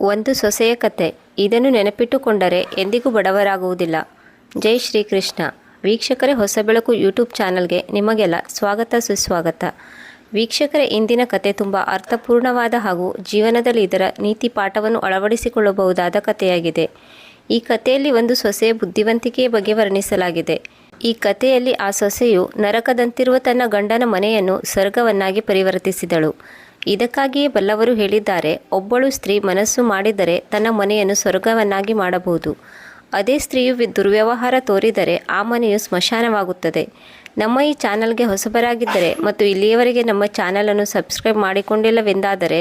ಒಂದು ಸೊಸೆಯ ಕತೆ. ಇದನ್ನು ನೆನಪಿಟ್ಟುಕೊಂಡರೆ ಎಂದಿಗೂ ಬಡವರಾಗುವುದಿಲ್ಲ. ಜೈ ಶ್ರೀಕೃಷ್ಣ. ವೀಕ್ಷಕರೇ ಹೊಸ ಬೆಳಕು ಯೂಟ್ಯೂಬ್ ಚಾನಲ್ಗೆ ನಿಮಗೆಲ್ಲ ಸ್ವಾಗತ ಸುಸ್ವಾಗತ. ವೀಕ್ಷಕರ, ಇಂದಿನ ಕತೆ ತುಂಬ ಅರ್ಥಪೂರ್ಣವಾದ ಹಾಗೂ ಜೀವನದಲ್ಲಿ ಇದರ ನೀತಿ ಪಾಠವನ್ನು ಅಳವಡಿಸಿಕೊಳ್ಳಬಹುದಾದ ಕಥೆಯಾಗಿದೆ. ಈ ಕಥೆಯಲ್ಲಿ ಒಂದು ಸೊಸೆಯ ಬುದ್ಧಿವಂತಿಕೆಯ ಬಗ್ಗೆ ವರ್ಣಿಸಲಾಗಿದೆ. ಈ ಕಥೆಯಲ್ಲಿ ಆ ಸೊಸೆಯು ನರಕದಂತಿರುವ ತನ್ನ ಗಂಡನ ಮನೆಯನ್ನು ಸ್ವರ್ಗವನ್ನಾಗಿ ಪರಿವರ್ತಿಸಿದಳು. ಇದಕ್ಕಾಗಿಯೇ ಬಲ್ಲವರು ಹೇಳಿದ್ದಾರೆ, ಒಬ್ಬಳು ಸ್ತ್ರೀ ಮನಸ್ಸು ಮಾಡಿದರೆ ತನ್ನ ಮನೆಯನ್ನು ಸ್ವರ್ಗವನ್ನಾಗಿ ಮಾಡಬಹುದು. ಅದೇ ಸ್ತ್ರೀಯು ದುರ್ವ್ಯವಹಾರ ತೋರಿದರೆ ಆ ಮನೆಯು ಸ್ಮಶಾನವಾಗುತ್ತದೆ. ನಮ್ಮ ಈ ಚಾನಲ್ಗೆ ಹೊಸಬರಾಗಿದ್ದರೆ ಮತ್ತು ಇಲ್ಲಿಯವರೆಗೆ ನಮ್ಮ ಚಾನಲನ್ನು ಸಬ್ಸ್ಕ್ರೈಬ್ ಮಾಡಿಕೊಂಡಿಲ್ಲವೆಂದಾದರೆ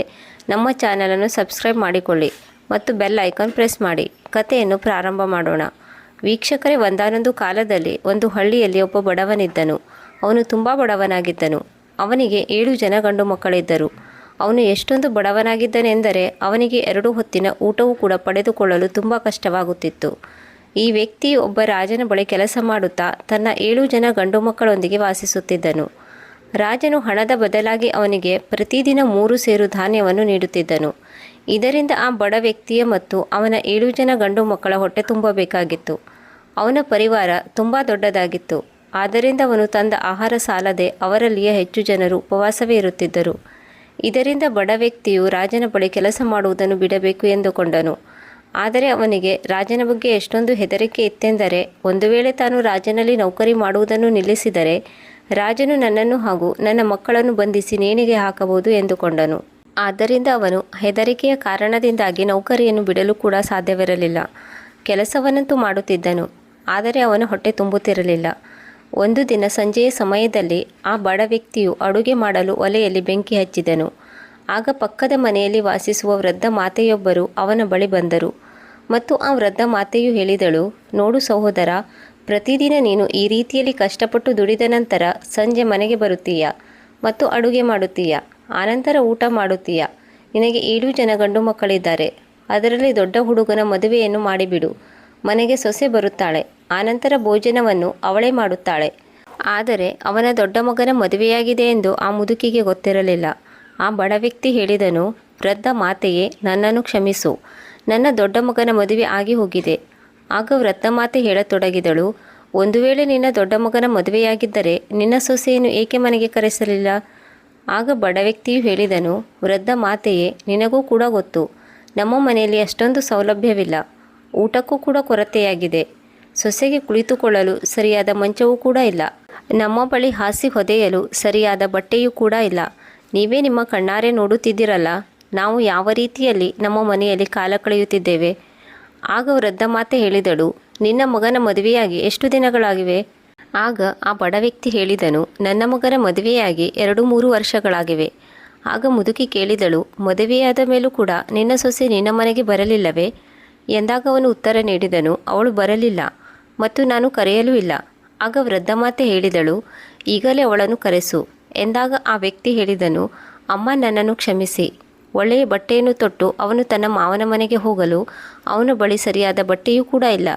ನಮ್ಮ ಚಾನಲನ್ನು ಸಬ್ಸ್ಕ್ರೈಬ್ ಮಾಡಿಕೊಳ್ಳಿ ಮತ್ತು ಬೆಲ್ ಐಕಾನ್ ಪ್ರೆಸ್ ಮಾಡಿ. ಕಥೆಯನ್ನು ಪ್ರಾರಂಭ ಮಾಡೋಣ. ವೀಕ್ಷಕರೇ, ಒಂದಾನೊಂದು ಕಾಲದಲ್ಲಿ ಒಂದು ಹಳ್ಳಿಯಲ್ಲಿ ಒಬ್ಬ ಬಡವನಿದ್ದನು. ಅವನು ತುಂಬ ಬಡವನಾಗಿದ್ದನು. ಅವನಿಗೆ ಏಳು ಜನ ಗಂಡು ಮಕ್ಕಳಿದ್ದರು. ಅವನು ಎಷ್ಟೊಂದು ಬಡವನಾಗಿದ್ದನೆಂದರೆ ಅವನಿಗೆ ಎರಡು ಹೊತ್ತಿನ ಊಟವೂ ಕೂಡ ಪಡೆದುಕೊಳ್ಳಲು ತುಂಬ ಕಷ್ಟವಾಗುತ್ತಿತ್ತು. ಈ ವ್ಯಕ್ತಿ ಒಬ್ಬ ರಾಜನ ಬಳಿ ಕೆಲಸ ಮಾಡುತ್ತಾ ತನ್ನ ಏಳು ಜನ ಗಂಡು ಮಕ್ಕಳೊಂದಿಗೆ ವಾಸಿಸುತ್ತಿದ್ದನು. ರಾಜನು ಹಣದ ಬದಲಾಗಿ ಅವನಿಗೆ ಪ್ರತಿದಿನ ಮೂರು ಸೇರು ಧಾನ್ಯವನ್ನು ನೀಡುತ್ತಿದ್ದನು. ಇದರಿಂದ ಆ ಬಡ ವ್ಯಕ್ತಿಯ ಮತ್ತು ಅವನ ಏಳು ಜನ ಗಂಡು ಮಕ್ಕಳ ಹೊಟ್ಟೆ ತುಂಬಬೇಕಾಗಿತ್ತು. ಅವನ ಪರಿವಾರ ತುಂಬ ದೊಡ್ಡದಾಗಿತ್ತು. ಆದ್ದರಿಂದ ಅವನು ತಂದ ಆಹಾರ ಸಾಲದೆ ಅವರಲ್ಲಿಯ ಹೆಚ್ಚು ಜನರು ಉಪವಾಸವೇ ಇರುತ್ತಿದ್ದರು. ಇದರಿಂದ ಬಡ ವ್ಯಕ್ತಿಯು ರಾಜನ ಬಳಿ ಕೆಲಸ ಮಾಡುವುದನ್ನು ಬಿಡಬೇಕು ಎಂದುಕೊಂಡನು. ಆದರೆ ಅವನಿಗೆ, ರಾಜನ ಬಗ್ಗೆ ಎಷ್ಟೊಂದು ಹೆದರಿಕೆ ಇತ್ತೆಂದರೆ, ಒಂದು ವೇಳೆ ತಾನು ರಾಜನಲ್ಲಿ ನೌಕರಿ ಮಾಡುವುದನ್ನು ನಿಲ್ಲಿಸಿದರೆ, ರಾಜನು ನನ್ನನ್ನು ಹಾಗೂ ನನ್ನ ಮಕ್ಕಳನ್ನು ಬಂಧಿಸಿ ನೇಣಿಗೆ ಹಾಕಬಹುದು ಎಂದುಕೊಂಡನು. ಆದ್ದರಿಂದ ಅವನು ಹೆದರಿಕೆಯ ಕಾರಣದಿಂದಾಗಿ ನೌಕರಿಯನ್ನು ಬಿಡಲು ಕೂಡ ಸಾಧ್ಯವಿರಲಿಲ್ಲ. ಕೆಲಸವನ್ನಂತೂ ಮಾಡುತ್ತಿದ್ದನು. ಆದರೆ ಅವನ ಹೊಟ್ಟೆ ತುಂಬುತ್ತಿರಲಿಲ್ಲ. ಒಂದು ದಿನ ಸಂಜೆಯ ಸಮಯದಲ್ಲಿ ಆ ಬಡ ವ್ಯಕ್ತಿಯು ಅಡುಗೆ ಮಾಡಲು ಒಲೆಯಲ್ಲಿ ಬೆಂಕಿ ಹಚ್ಚಿದನು. ಆಗ ಪಕ್ಕದ ಮನೆಯಲ್ಲಿ ವಾಸಿಸುವ ವೃದ್ಧ ಮಾತೆಯೊಬ್ಬರು ಅವನ ಬಳಿ ಬಂದರು. ಮತ್ತು ಆ ವೃದ್ಧ ಮಾತೆಯು ಹೇಳಿದಳು, ನೋಡು ಸಹೋದರ, ಪ್ರತಿದಿನ ನೀನು ಈ ರೀತಿಯಲ್ಲಿ ಕಷ್ಟಪಟ್ಟು ದುಡಿದ ನಂತರ ಸಂಜೆ ಮನೆಗೆ ಬರುತ್ತೀಯ ಮತ್ತು ಅಡುಗೆ ಮಾಡುತ್ತೀಯ ಆನಂತರ ಊಟ ಮಾಡುತ್ತೀಯ. ನಿನಗೆ ಏಳು ಜನ ಗಂಡು ಮಕ್ಕಳಿದ್ದಾರೆ. ಅದರಲ್ಲಿ ದೊಡ್ಡ ಹುಡುಗನ ಮದುವೆಯನ್ನು ಮಾಡಿಬಿಡು. ಮನೆಗೆ ಸೊಸೆ ಬರುತ್ತಾಳೆ. ಆನಂತರ ಭೋಜನವನ್ನು ಅವಳೇ ಮಾಡುತ್ತಾಳೆ. ಆದರೆ ಅವನ ದೊಡ್ಡ ಮಗನ ಮದುವೆಯಾಗಿದೆ ಎಂದು ಆ ಮುದುಕಿಗೆ ಗೊತ್ತಿರಲಿಲ್ಲ. ಆ ಬಡ ವ್ಯಕ್ತಿ ಹೇಳಿದನು, ವೃದ್ಧ ಮಾತೆಯೇ, ನನ್ನನ್ನು ಕ್ಷಮಿಸು. ನನ್ನ ದೊಡ್ಡ ಮಗನ ಮದುವೆ ಆಗಿ ಹೋಗಿದೆ. ಆಗ ವೃದ್ಧ ಮಾತೆ ಹೇಳತೊಡಗಿದಳು, ಒಂದು ವೇಳೆ ನಿನ್ನ ದೊಡ್ಡ ಮಗನ ಮದುವೆಯಾಗಿದ್ದರೆ ನಿನ್ನ ಸೊಸೆಯನ್ನು ಏಕೆ ಮನೆಗೆ ಕರೆಸಲಿಲ್ಲ? ಆಗ ಬಡ ವ್ಯಕ್ತಿಯು ಹೇಳಿದನು, ವೃದ್ಧ ಮಾತೆಯೇ, ನಿನಗೂ ಕೂಡ ಗೊತ್ತು. ನಮ್ಮ ಮನೆಯಲ್ಲಿ ಅಷ್ಟೊಂದು ಸೌಲಭ್ಯವಿಲ್ಲ. ಊಟಕ್ಕೂ ಕೂಡ ಕೊರತೆಯಾಗಿದೆ. ಸೊಸೆಗೆ ಕುಳಿತುಕೊಳ್ಳಲು ಸರಿಯಾದ ಮಂಚವೂ ಕೂಡ ಇಲ್ಲ. ನಮ್ಮ ಬಳಿ ಹಾಸಿ ಹೊದೆಯಲು ಸರಿಯಾದ ಬಟ್ಟೆಯೂ ಕೂಡ ಇಲ್ಲ. ನೀವೇ ನಿಮ್ಮ ಕಣ್ಣಾರೆ ನೋಡುತ್ತಿದ್ದೀರಲ್ಲ? ನಾವು ಯಾವ ರೀತಿಯಲ್ಲಿ ನಮ್ಮ ಮನೆಯಲ್ಲಿ ಕಾಲ ಕಳೆಯುತ್ತಿದ್ದೇವೆ? ಆಗ ವೃದ್ಧ ಮಾತೆ ಹೇಳಿದಳು, ನಿನ್ನ ಮಗನ ಮದುವೆಯಾಗಿ ಎಷ್ಟು ದಿನಗಳಾಗಿವೆ? ಆಗ ಆ ಬಡ ವ್ಯಕ್ತಿ ಹೇಳಿದನು, ನನ್ನ ಮಗನ ಮದುವೆಯಾಗಿ ಎರಡು ಮೂರು ವರ್ಷಗಳಾಗಿವೆ. ಆಗ ಮುದುಕಿ ಕೇಳಿದಳು, ಮದುವೆಯಾದ ಮೇಲೂ ಕೂಡ ನಿನ್ನ ಸೊಸೆ ನಿನ್ನ ಮನೆಗೆ ಬರಲಿಲ್ಲವೇ? ಎಂದಾಗ ಅವನು ಉತ್ತರ ನೀಡಿದನು, ಅವಳು ಬರಲಿಲ್ಲ. ಮತ್ತು ನಾನು ಕರೆಯಲೂ ಇಲ್ಲ. ಆಗ ವೃದ್ಧ ಮಾತೆ ಹೇಳಿದಳು, ಈಗಲೇ ಅವಳನ್ನು ಕರೆಸು. ಎಂದಾಗ ಆ ವ್ಯಕ್ತಿ ಹೇಳಿದನು, ಅಮ್ಮ ನನ್ನನ್ನು ಕ್ಷಮಿಸಿ. ಒಳ್ಳೆಯ ಬಟ್ಟೆಯನ್ನು ತೊಟ್ಟು ಅವನು ತನ್ನ ಮಾವನ ಮನೆಗೆ ಹೋಗಲು, ಅವನ ಬಳಿ ಸರಿಯಾದ ಬಟ್ಟೆಯೂ ಕೂಡ ಇಲ್ಲ.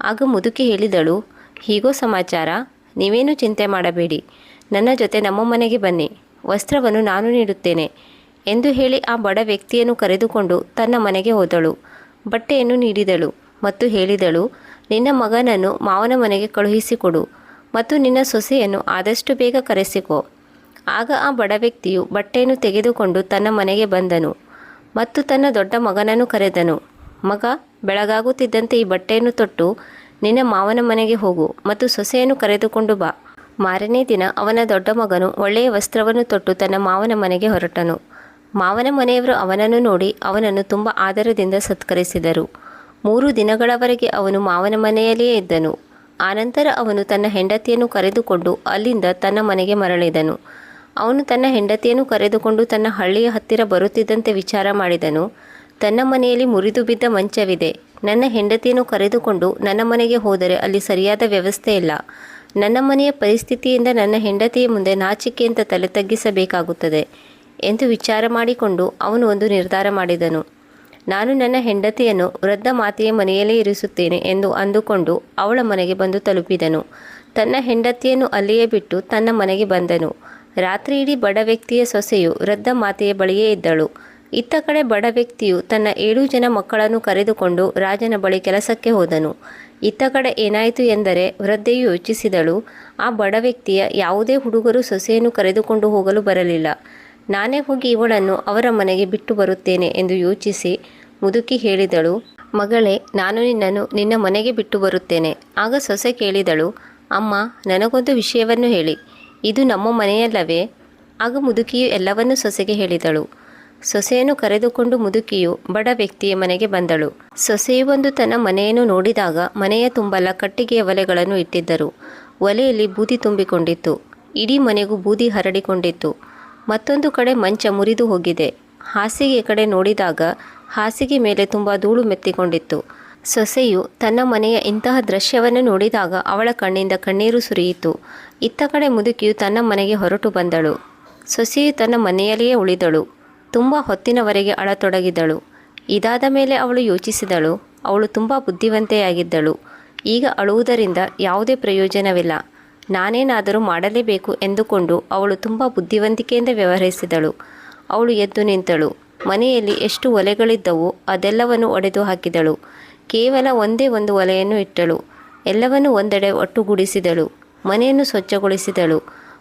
ಆಗ ಮುದುಕಿ ಹೇಳಿದಳು, ಹೀಗೋ ಸಮಾಚಾರ, ನೀವೇನು ಚಿಂತೆ ಮಾಡಬೇಡಿ. ನನ್ನ ಜೊತೆ ನಮ್ಮ ಮನೆಗೆ ಬನ್ನಿ. ವಸ್ತ್ರವನ್ನು ನಾನು ನೀಡುತ್ತೇನೆ ಎಂದು ಹೇಳಿ ಆ ಬಡ ವ್ಯಕ್ತಿಯನ್ನು ಕರೆದುಕೊಂಡು ತನ್ನ ಮನೆಗೆ ಹೋದಳು. ಬಟ್ಟೆಯನ್ನು ನೀಡಿದಳು ಮತ್ತು ಹೇಳಿದಳು ನಿನ್ನ ಮಗನನ್ನು ಮಾವನ ಮನೆಗೆ ಕಳುಹಿಸಿಕೊಡು ಮತ್ತು ನಿನ್ನ ಸೊಸೆಯನ್ನು ಆದಷ್ಟು ಬೇಗ ಕರೆಸಿಕೊ. ಆಗ ಆ ಬಡ ವ್ಯಕ್ತಿಯು ಬಟ್ಟೆಯನ್ನು ತೆಗೆದುಕೊಂಡು ತನ್ನ ಮನೆಗೆ ಬಂದನು ಮತ್ತು ತನ್ನ ದೊಡ್ಡ ಮಗನನ್ನು ಕರೆದನು, ಮಗ, ಬೆಳಗಾಗುತ್ತಿದ್ದಂತೆ ಈ ಬಟ್ಟೆಯನ್ನು ತೊಟ್ಟು ನಿನ್ನ ಮಾವನ ಮನೆಗೆ ಹೋಗು ಮತ್ತು ಸೊಸೆಯನ್ನು ಕರೆದುಕೊಂಡು ಬಾ ಮಾರನೇ ದಿನ ಅವನ ದೊಡ್ಡ ಮಗನು ಒಳ್ಳೆಯ ವಸ್ತ್ರವನ್ನು ತೊಟ್ಟು ತನ್ನ ಮಾವನ ಮನೆಗೆ ಹೊರಟನು. ಮಾವನ ಮನೆಯವರು ಅವನನ್ನು ನೋಡಿ ಅವನನ್ನು ತುಂಬ ಆದರದಿಂದ ಸತ್ಕರಿಸಿದರು. ಮೂರು ದಿನಗಳವರೆಗೆ ಅವನು ಮಾವನ ಮನೆಯಲ್ಲಿಯೇ ಇದ್ದನು. ಆನಂತರ ಅವನು ತನ್ನ ಹೆಂಡತಿಯನ್ನು ಕರೆದುಕೊಂಡು ಅಲ್ಲಿಂದ ತನ್ನ ಮನೆಗೆ ಮರಳಿದನು. ಅವನು ತನ್ನ ಹೆಂಡತಿಯನ್ನು ಕರೆದುಕೊಂಡು ತನ್ನ ಹಳ್ಳಿಯ ಹತ್ತಿರ ಬರುತ್ತಿದ್ದಂತೆ ವಿಚಾರ ಮಾಡಿದನು. ತನ್ನ ಮನೆಯಲ್ಲಿ ಮುರಿದು ಬಿದ್ದ ಮಂಚವಿದೆ. ನನ್ನ ಹೆಂಡತಿಯನ್ನು ಕರೆದುಕೊಂಡು ನನ್ನ ಮನೆಗೆ ಹೋದರೆ ಅಲ್ಲಿ ಸರಿಯಾದ ವ್ಯವಸ್ಥೆ ಇಲ್ಲ. ನನ್ನ ಮನೆಯ ಪರಿಸ್ಥಿತಿಯಿಂದ ನನ್ನ ಹೆಂಡತಿಯ ಮುಂದೆ ನಾಚಿಕೆಯಿಂದ ತಲೆ ತಗ್ಗಿಸಬೇಕಾಗುತ್ತದೆ ಎಂದು ವಿಚಾರ ಮಾಡಿಕೊಂಡು ಅವನು ಒಂದು ನಿರ್ಧಾರ ಮಾಡಿದನು. ನಾನು ನನ್ನ ಹೆಂಡತಿಯನ್ನು ವೃದ್ಧ ಮಾತೆಯ ಮನೆಯಲ್ಲೇ ಇರಿಸುತ್ತೇನೆ ಎಂದು ಅಂದುಕೊಂಡು ಅವಳ ಮನೆಗೆ ಬಂದು ತಲುಪಿದನು. ತನ್ನ ಹೆಂಡತಿಯನ್ನು ಅಲ್ಲಿಯೇ ಬಿಟ್ಟು ತನ್ನ ಮನೆಗೆ ಬಂದನು. ರಾತ್ರಿ ಬಡ ವ್ಯಕ್ತಿಯ ಸೊಸೆಯು ವೃದ್ಧ ಮಾತೆಯ ಬಳಿಯೇ ಇದ್ದಳು. ಇತ್ತ ಕಡೆ ಬಡ ವ್ಯಕ್ತಿಯು ತನ್ನ ಏಳು ಜನ ಮಕ್ಕಳನ್ನು ಕರೆದುಕೊಂಡು ರಾಜನ ಬಳಿ ಕೆಲಸಕ್ಕೆ ಹೋದನು. ಇತ್ತ ಕಡೆ ಏನಾಯಿತು ಎಂದರೆ ವೃದ್ಧೆಯು ಯೋಚಿಸಿದಳು, ಆ ಬಡ ವ್ಯಕ್ತಿಯ ಯಾವುದೇ ಹುಡುಗರು ಸೊಸೆಯನ್ನು ಕರೆದುಕೊಂಡು ಹೋಗಲು ಬರಲಿಲ್ಲ. ನಾನೇ ಹೋಗಿ ಇವಳನ್ನು ಅವರ ಮನೆಗೆ ಬಿಟ್ಟು ಬರುತ್ತೇನೆ ಎಂದು ಯೋಚಿಸಿ ಮುದುಕಿ ಹೇಳಿದಳು, ಮಗಳೇ, ನಾನು ನಿನ್ನನ್ನು ನಿನ್ನ ಮನೆಗೆ ಬಿಟ್ಟು ಬರುತ್ತೇನೆ. ಆಗ ಸೊಸೆ ಕೇಳಿದಳು, ಅಮ್ಮ, ನನಗೊಂದು ವಿಷಯವನ್ನು ಹೇಳಿ. ಇದು ನಮ್ಮ ಮನೆಯಲ್ಲವೇ? ಆಗ ಮುದುಕಿಯು ಎಲ್ಲವನ್ನೂ ಸೊಸೆಗೆ ಹೇಳಿದಳು. ಸೊಸೆಯನ್ನು ಕರೆದುಕೊಂಡು ಮುದುಕಿಯು ಬಡ ವ್ಯಕ್ತಿಯ ಮನೆಗೆ ಬಂದಳು. ಸೊಸೆಯು ಬಂದು ತನ್ನ ಮನೆಯನ್ನು ನೋಡಿದಾಗ ಮನೆಯ ತುಂಬಲ ಕಟ್ಟಿಗೆಯ ಒಲೆಗಳನ್ನು ಇಟ್ಟಿದ್ದರು. ಒಲೆಯಲ್ಲಿ ಬೂದಿ ತುಂಬಿಕೊಂಡಿತ್ತು. ಇಡೀ ಮನೆಗೂ ಬೂದಿ ಹರಡಿಕೊಂಡಿತ್ತು. ಮತ್ತೊಂದು ಕಡೆ ಮಂಚ ಮುರಿದು ಹೋಗಿದೆ. ಹಾಸಿಗೆ ಕಡೆ ನೋಡಿದಾಗ ಹಾಸಿಗೆ ಮೇಲೆ ತುಂಬ ಧೂಳು ಮೆತ್ತಿಕೊಂಡಿತ್ತು. ಸೊಸೆಯು ತನ್ನ ಮನೆಯ ಇಂತಹ ದೃಶ್ಯವನ್ನು ನೋಡಿದಾಗ ಅವಳ ಕಣ್ಣಿಂದ ಕಣ್ಣೀರು ಸುರಿಯಿತು. ಇತ್ತ ಕಡೆ ಮುದುಕಿಯು ತನ್ನ ಮನೆಗೆ ಹೊರಟು ಬಂದಳು. ಸೊಸೆಯು ತನ್ನ ಮನೆಯಲ್ಲಿಯೇ ಉಳಿದಳು. ತುಂಬ ಹೊತ್ತಿನವರೆಗೆ ಅಳತೊಡಗಿದಳು. ಇದಾದ ಮೇಲೆ ಅವಳು ಯೋಚಿಸಿದಳು. ಅವಳು ತುಂಬ ಬುದ್ಧಿವಂತೆಯಾಗಿದ್ದಳು. ಈಗ ಅಳುವುದರಿಂದ ಯಾವುದೇ ಪ್ರಯೋಜನವಿಲ್ಲ. ನಾನೇನಾದರೂ ಮಾಡಲೇಬೇಕು ಎಂದುಕೊಂಡು ಅವಳು ತುಂಬ ಬುದ್ಧಿವಂತಿಕೆಯಿಂದ ವ್ಯವಹರಿಸಿದಳು. ಅವಳು ಎದ್ದು ನಿಂತಳು. ಮನೆಯಲ್ಲಿ ಎಷ್ಟು ಒಲೆಗಳಿದ್ದವೋ ಅದೆಲ್ಲವನ್ನು ಒಡೆದು ಹಾಕಿದಳು. ಕೇವಲ ಒಂದೇ ಒಂದು ಒಲೆಯನ್ನು ಇಟ್ಟಳು. ಎಲ್ಲವನ್ನು ಒಂದೆಡೆ ಒಟ್ಟುಗೂಡಿಸಿದಳು. ಮನೆಯನ್ನು ಸ್ವಚ್ಛಗೊಳಿಸಿದಳು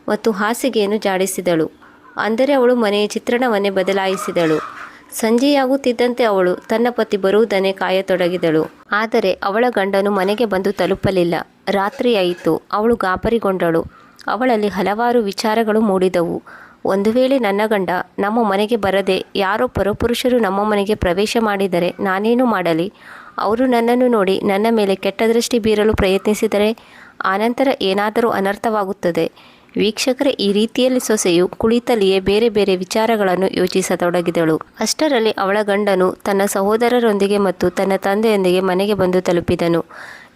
ಮತ್ತು ಹಾಸಿಗೆಯನ್ನು ಜಾಡಿಸಿದಳು. ಅಂದರೆ ಅವಳು ಮನೆಯ ಚಿತ್ರಣವನ್ನೇ ಬದಲಾಯಿಸಿದಳು. ಸಂಜೆಯಾಗುತ್ತಿದ್ದಂತೆ ಅವಳು ತನ್ನ ಪತಿ ಬರುವುದನ್ನೇ ಕಾಯತೊಡಗಿದಳು. ಆದರೆ ಅವಳ ಗಂಡನು ಮನೆಗೆ ಬಂದು ತಲುಪಲಿಲ್ಲ. ರಾತ್ರಿಯಾಯಿತು ಅವಳು ಗಾಬರಿಗೊಂಡಳು. ಅವಳಲ್ಲಿ ಹಲವಾರು ವಿಚಾರಗಳು ಮೂಡಿದವು. ಒಂದು ವೇಳೆ ನನ್ನ ಗಂಡ ನಮ್ಮ ಮನೆಗೆ ಬರದೆ ಯಾರೋ ಪರಪುರುಷರು ನಮ್ಮ ಮನೆಗೆ ಪ್ರವೇಶ ಮಾಡಿದರೆ ನಾನೇನು ಮಾಡಲಿ? ಅವರು ನನ್ನನ್ನು ನೋಡಿ ನನ್ನ ಮೇಲೆ ಕೆಟ್ಟ ದೃಷ್ಟಿ ಬೀರಲು ಪ್ರಯತ್ನಿಸಿದರೆ ಆನಂತರ ಏನಾದರೂ ಅನರ್ಥವಾಗುತ್ತದೆ. ವೀಕ್ಷಕರ, ಈ ರೀತಿಯಲ್ಲಿ ಸೊಸೆಯು ಕುಳಿತಲ್ಲಿಯೇ ಬೇರೆ ಬೇರೆ ವಿಚಾರಗಳನ್ನು ಯೋಚಿಸತೊಡಗಿದಳು. ಅಷ್ಟರಲ್ಲಿ ಅವಳ ಗಂಡನು ತನ್ನ ಸಹೋದರರೊಂದಿಗೆ ಮತ್ತು ತನ್ನ ತಂದೆಯೊಂದಿಗೆ ಮನೆಗೆ ಬಂದು ತಲುಪಿದನು.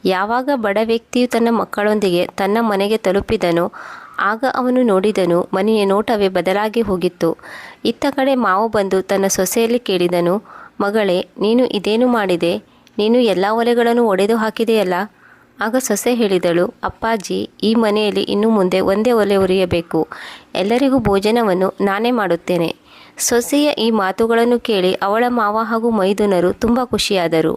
ಯಾವಾಗ ಬಡ ವ್ಯಕ್ತಿಯು ತನ್ನ ಮಕ್ಕಳೊಂದಿಗೆ ತನ್ನ ಮನೆಗೆ ತಲುಪಿದನೋ, ಆಗ ಅವನು ನೋಡಿದನು, ಮನೆಯ ನೋಟವೇ ಬದಲಾಗಿ ಹೋಗಿತ್ತು. ಇತ್ತ ಕಡೆ ಮಾವು ಬಂದು ತನ್ನ ಸೊಸೆಯಲ್ಲಿ ಕೇಳಿದನು, ಮಗಳೇ, ನೀನು ಇದೇನು ಮಾಡಿದೆ? ನೀನು ಎಲ್ಲ ಒಲೆಗಳನ್ನು ಒಡೆದು ಹಾಕಿದೆಯಲ್ಲ? ಆಗ ಸೊಸೆ ಹೇಳಿದಳು, ಅಪ್ಪಾಜಿ, ಈ ಮನೆಯಲ್ಲಿ ಇನ್ನು ಮುಂದೆ ಒಂದೇ ಒಲೆ ಉರಿಯಬೇಕು. ಎಲ್ಲರಿಗೂ ಭೋಜನವನ್ನು ನಾನೇ ಮಾಡುತ್ತೇನೆ. ಸೊಸೆಯ ಈ ಮಾತುಗಳನ್ನು ಕೇಳಿ ಅವಳ ಮಾವ ಹಾಗೂ ಮೈದುನರು ತುಂಬ ಖುಷಿಯಾದರು.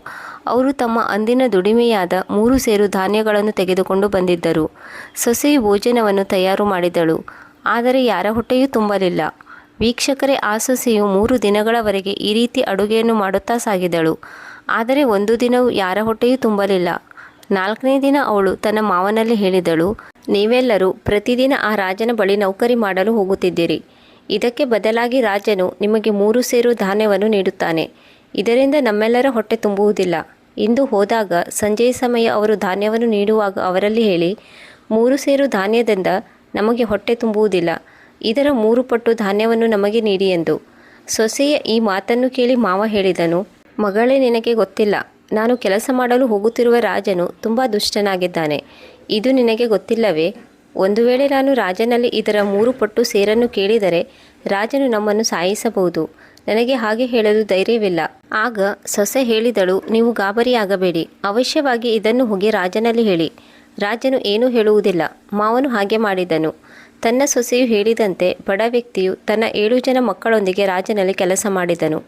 ಅವರು ತಮ್ಮ ಅಂದಿನ ದುಡಿಮೆಯಾದ ಮೂರು ಸೇರು ಧಾನ್ಯಗಳನ್ನು ತೆಗೆದುಕೊಂಡು ಬಂದಿದ್ದರು. ಸೊಸೆಯು ಭೋಜನವನ್ನು ತಯಾರು ಮಾಡಿದಳು, ಆದರೆ ಯಾರ ಹೊಟ್ಟೆಯೂ ತುಂಬಲಿಲ್ಲ. ವೀಕ್ಷಕರೇ, ಆ ಸೊಸೆಯು ಮೂರು ದಿನಗಳವರೆಗೆ ಈ ರೀತಿ ಅಡುಗೆಯನ್ನು ಮಾಡುತ್ತಾ ಸಾಗಿದಳು, ಆದರೆ ಒಂದು ದಿನವೂ ಯಾರ ಹೊಟ್ಟೆಯೂ ತುಂಬಲಿಲ್ಲ. ನಾಲ್ಕನೇ ದಿನ ಅವಳು ತನ್ನ ಮಾವನಲ್ಲಿ ಹೇಳಿದಳು, ನೀವೆಲ್ಲರೂ ಪ್ರತಿದಿನ ಆ ರಾಜನ ಬಳಿ ನೌಕರಿ ಮಾಡಲು ಹೋಗುತ್ತಿದ್ದೀರಿ. ಇದಕ್ಕೆ ಬದಲಾಗಿ ರಾಜನು ನಿಮಗೆ ಮೂರು ಸೇರು ಧಾನ್ಯವನ್ನು ನೀಡುತ್ತಾನೆ. ಇದರಿಂದ ನಮ್ಮೆಲ್ಲರ ಹೊಟ್ಟೆ ತುಂಬುವುದಿಲ್ಲ. ಇಂದು ಹೋದಾಗ ಸಂಜೆಯ ಸಮಯ ಅವರು ಧಾನ್ಯವನ್ನು ನೀಡುವಾಗ ಅವರಲ್ಲಿ ಹೇಳಿ, ಮೂರು ಸೇರು ಧಾನ್ಯದಿಂದ ನಮಗೆ ಹೊಟ್ಟೆ ತುಂಬುವುದಿಲ್ಲ. ಇದರ ಮೂರು ಪಟ್ಟು ಧಾನ್ಯವನ್ನು ನಮಗೆ ನೀಡಿ ಎಂದು. ಸೊಸೆಯ ಈ ಮಾತನ್ನು ಕೇಳಿ ಮಾವ ಹೇಳಿದನು, ಮಗಳೇ, ನಿನಗೆ ಗೊತ್ತಿಲ್ಲ. ನಾನು ಕೆಲಸ ಮಾಡಲು ಹೋಗುತ್ತಿರುವ ರಾಜನು ತುಂಬ ದುಷ್ಟನಾಗಿದ್ದಾನೆ. ಇದು ನಿನಗೆ ಗೊತ್ತಿಲ್ಲವೇ? ಒಂದು ವೇಳೆ ನಾನು ರಾಜನಲ್ಲಿ ಇದರ ಮೂರು ಪಟ್ಟು ಸೇರನ್ನು ಕೇಳಿದರೆ ರಾಜನು ನಮ್ಮನ್ನು ಸಾಯಿಸಬಹುದು. ನನಗೆ ಹಾಗೆ ಹೇಳಲು ಧೈರ್ಯವಿಲ್ಲ. ಆಗ ಸೊಸೆ ಹೇಳಿದಳು, ನೀವು ಗಾಬರಿಯಾಗಬೇಡಿ. ಅವಶ್ಯವಾಗಿ ಇದನ್ನು ಹೋಗಿ ರಾಜನಲ್ಲಿ ಹೇಳಿ. ರಾಜನು ಏನೂ ಹೇಳುವುದಿಲ್ಲ. ಮಾವನು ಹಾಗೆ ಮಾಡಿದನು. ತನ್ನ ಸೊಸೆಯು ಹೇಳಿದಂತೆ ಬಡ ವ್ಯಕ್ತಿಯು ತನ್ನ ಏಳು ಜನ ಮಕ್ಕಳೊಂದಿಗೆ ರಾಜನಲ್ಲಿ ಕೆಲಸ ಮಾಡಿದನು.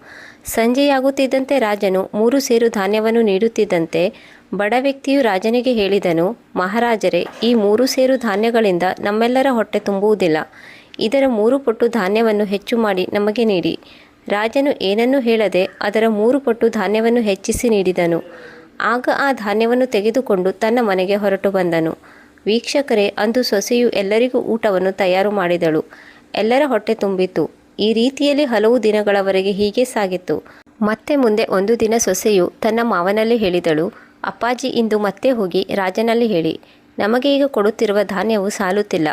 ಸಂಜೆಯಾಗುತ್ತಿದ್ದಂತೆ ರಾಜನು ಮೂರು ಸೇರು ಧಾನ್ಯವನ್ನು ನೀಡುತ್ತಿದ್ದಂತೆ ಬಡ ವ್ಯಕ್ತಿಯು ರಾಜನಿಗೆ ಹೇಳಿದನು, ಮಹಾರಾಜರೇ, ಈ ಮೂರು ಸೇರು ಧಾನ್ಯಗಳಿಂದ ನಮ್ಮೆಲ್ಲರ ಹೊಟ್ಟೆ ತುಂಬುವುದಿಲ್ಲ. ಇದರ ಮೂರು ಪಟ್ಟು ಧಾನ್ಯವನ್ನು ಹೆಚ್ಚು ಮಾಡಿ ನಮಗೆ ನೀಡಿ. ರಾಜನು ಏನನ್ನೂ ಹೇಳದೆ ಅದರ ಮೂರು ಪಟ್ಟು ಧಾನ್ಯವನ್ನು ಹೆಚ್ಚಿಸಿ ನೀಡಿದನು. ಆಗ ಆ ಧಾನ್ಯವನ್ನು ತೆಗೆದುಕೊಂಡು ತನ್ನ ಮನೆಗೆ ಹೊರಟು ಬಂದನು. ವೀಕ್ಷಕರೇ, ಅಂದು ಸೊಸೆಯು ಎಲ್ಲರಿಗೂ ಊಟವನ್ನು ತಯಾರು ಮಾಡಿದಳು. ಎಲ್ಲರ ಹೊಟ್ಟೆ ತುಂಬಿತು ಈ ರೀತಿಯಲ್ಲಿ ಹಲವು ದಿನಗಳವರೆಗೆ ಹೀಗೆ ಸಾಗಿತ್ತು. ಮತ್ತೆ ಮುಂದೆ ಒಂದು ದಿನ ಸೊಸೆಯು ತನ್ನ ಮಾವನಲ್ಲಿ ಹೇಳಿದಳು, ಅಪ್ಪಾಜಿ, ಇಂದು ಮತ್ತೆ ಹೋಗಿ ರಾಜನಲ್ಲಿ ಹೇಳಿ. ನಮಗೆ ಈಗ ಕೊಡುತ್ತಿರುವ ಧಾನ್ಯವು ಸಾಲುತ್ತಿಲ್ಲ.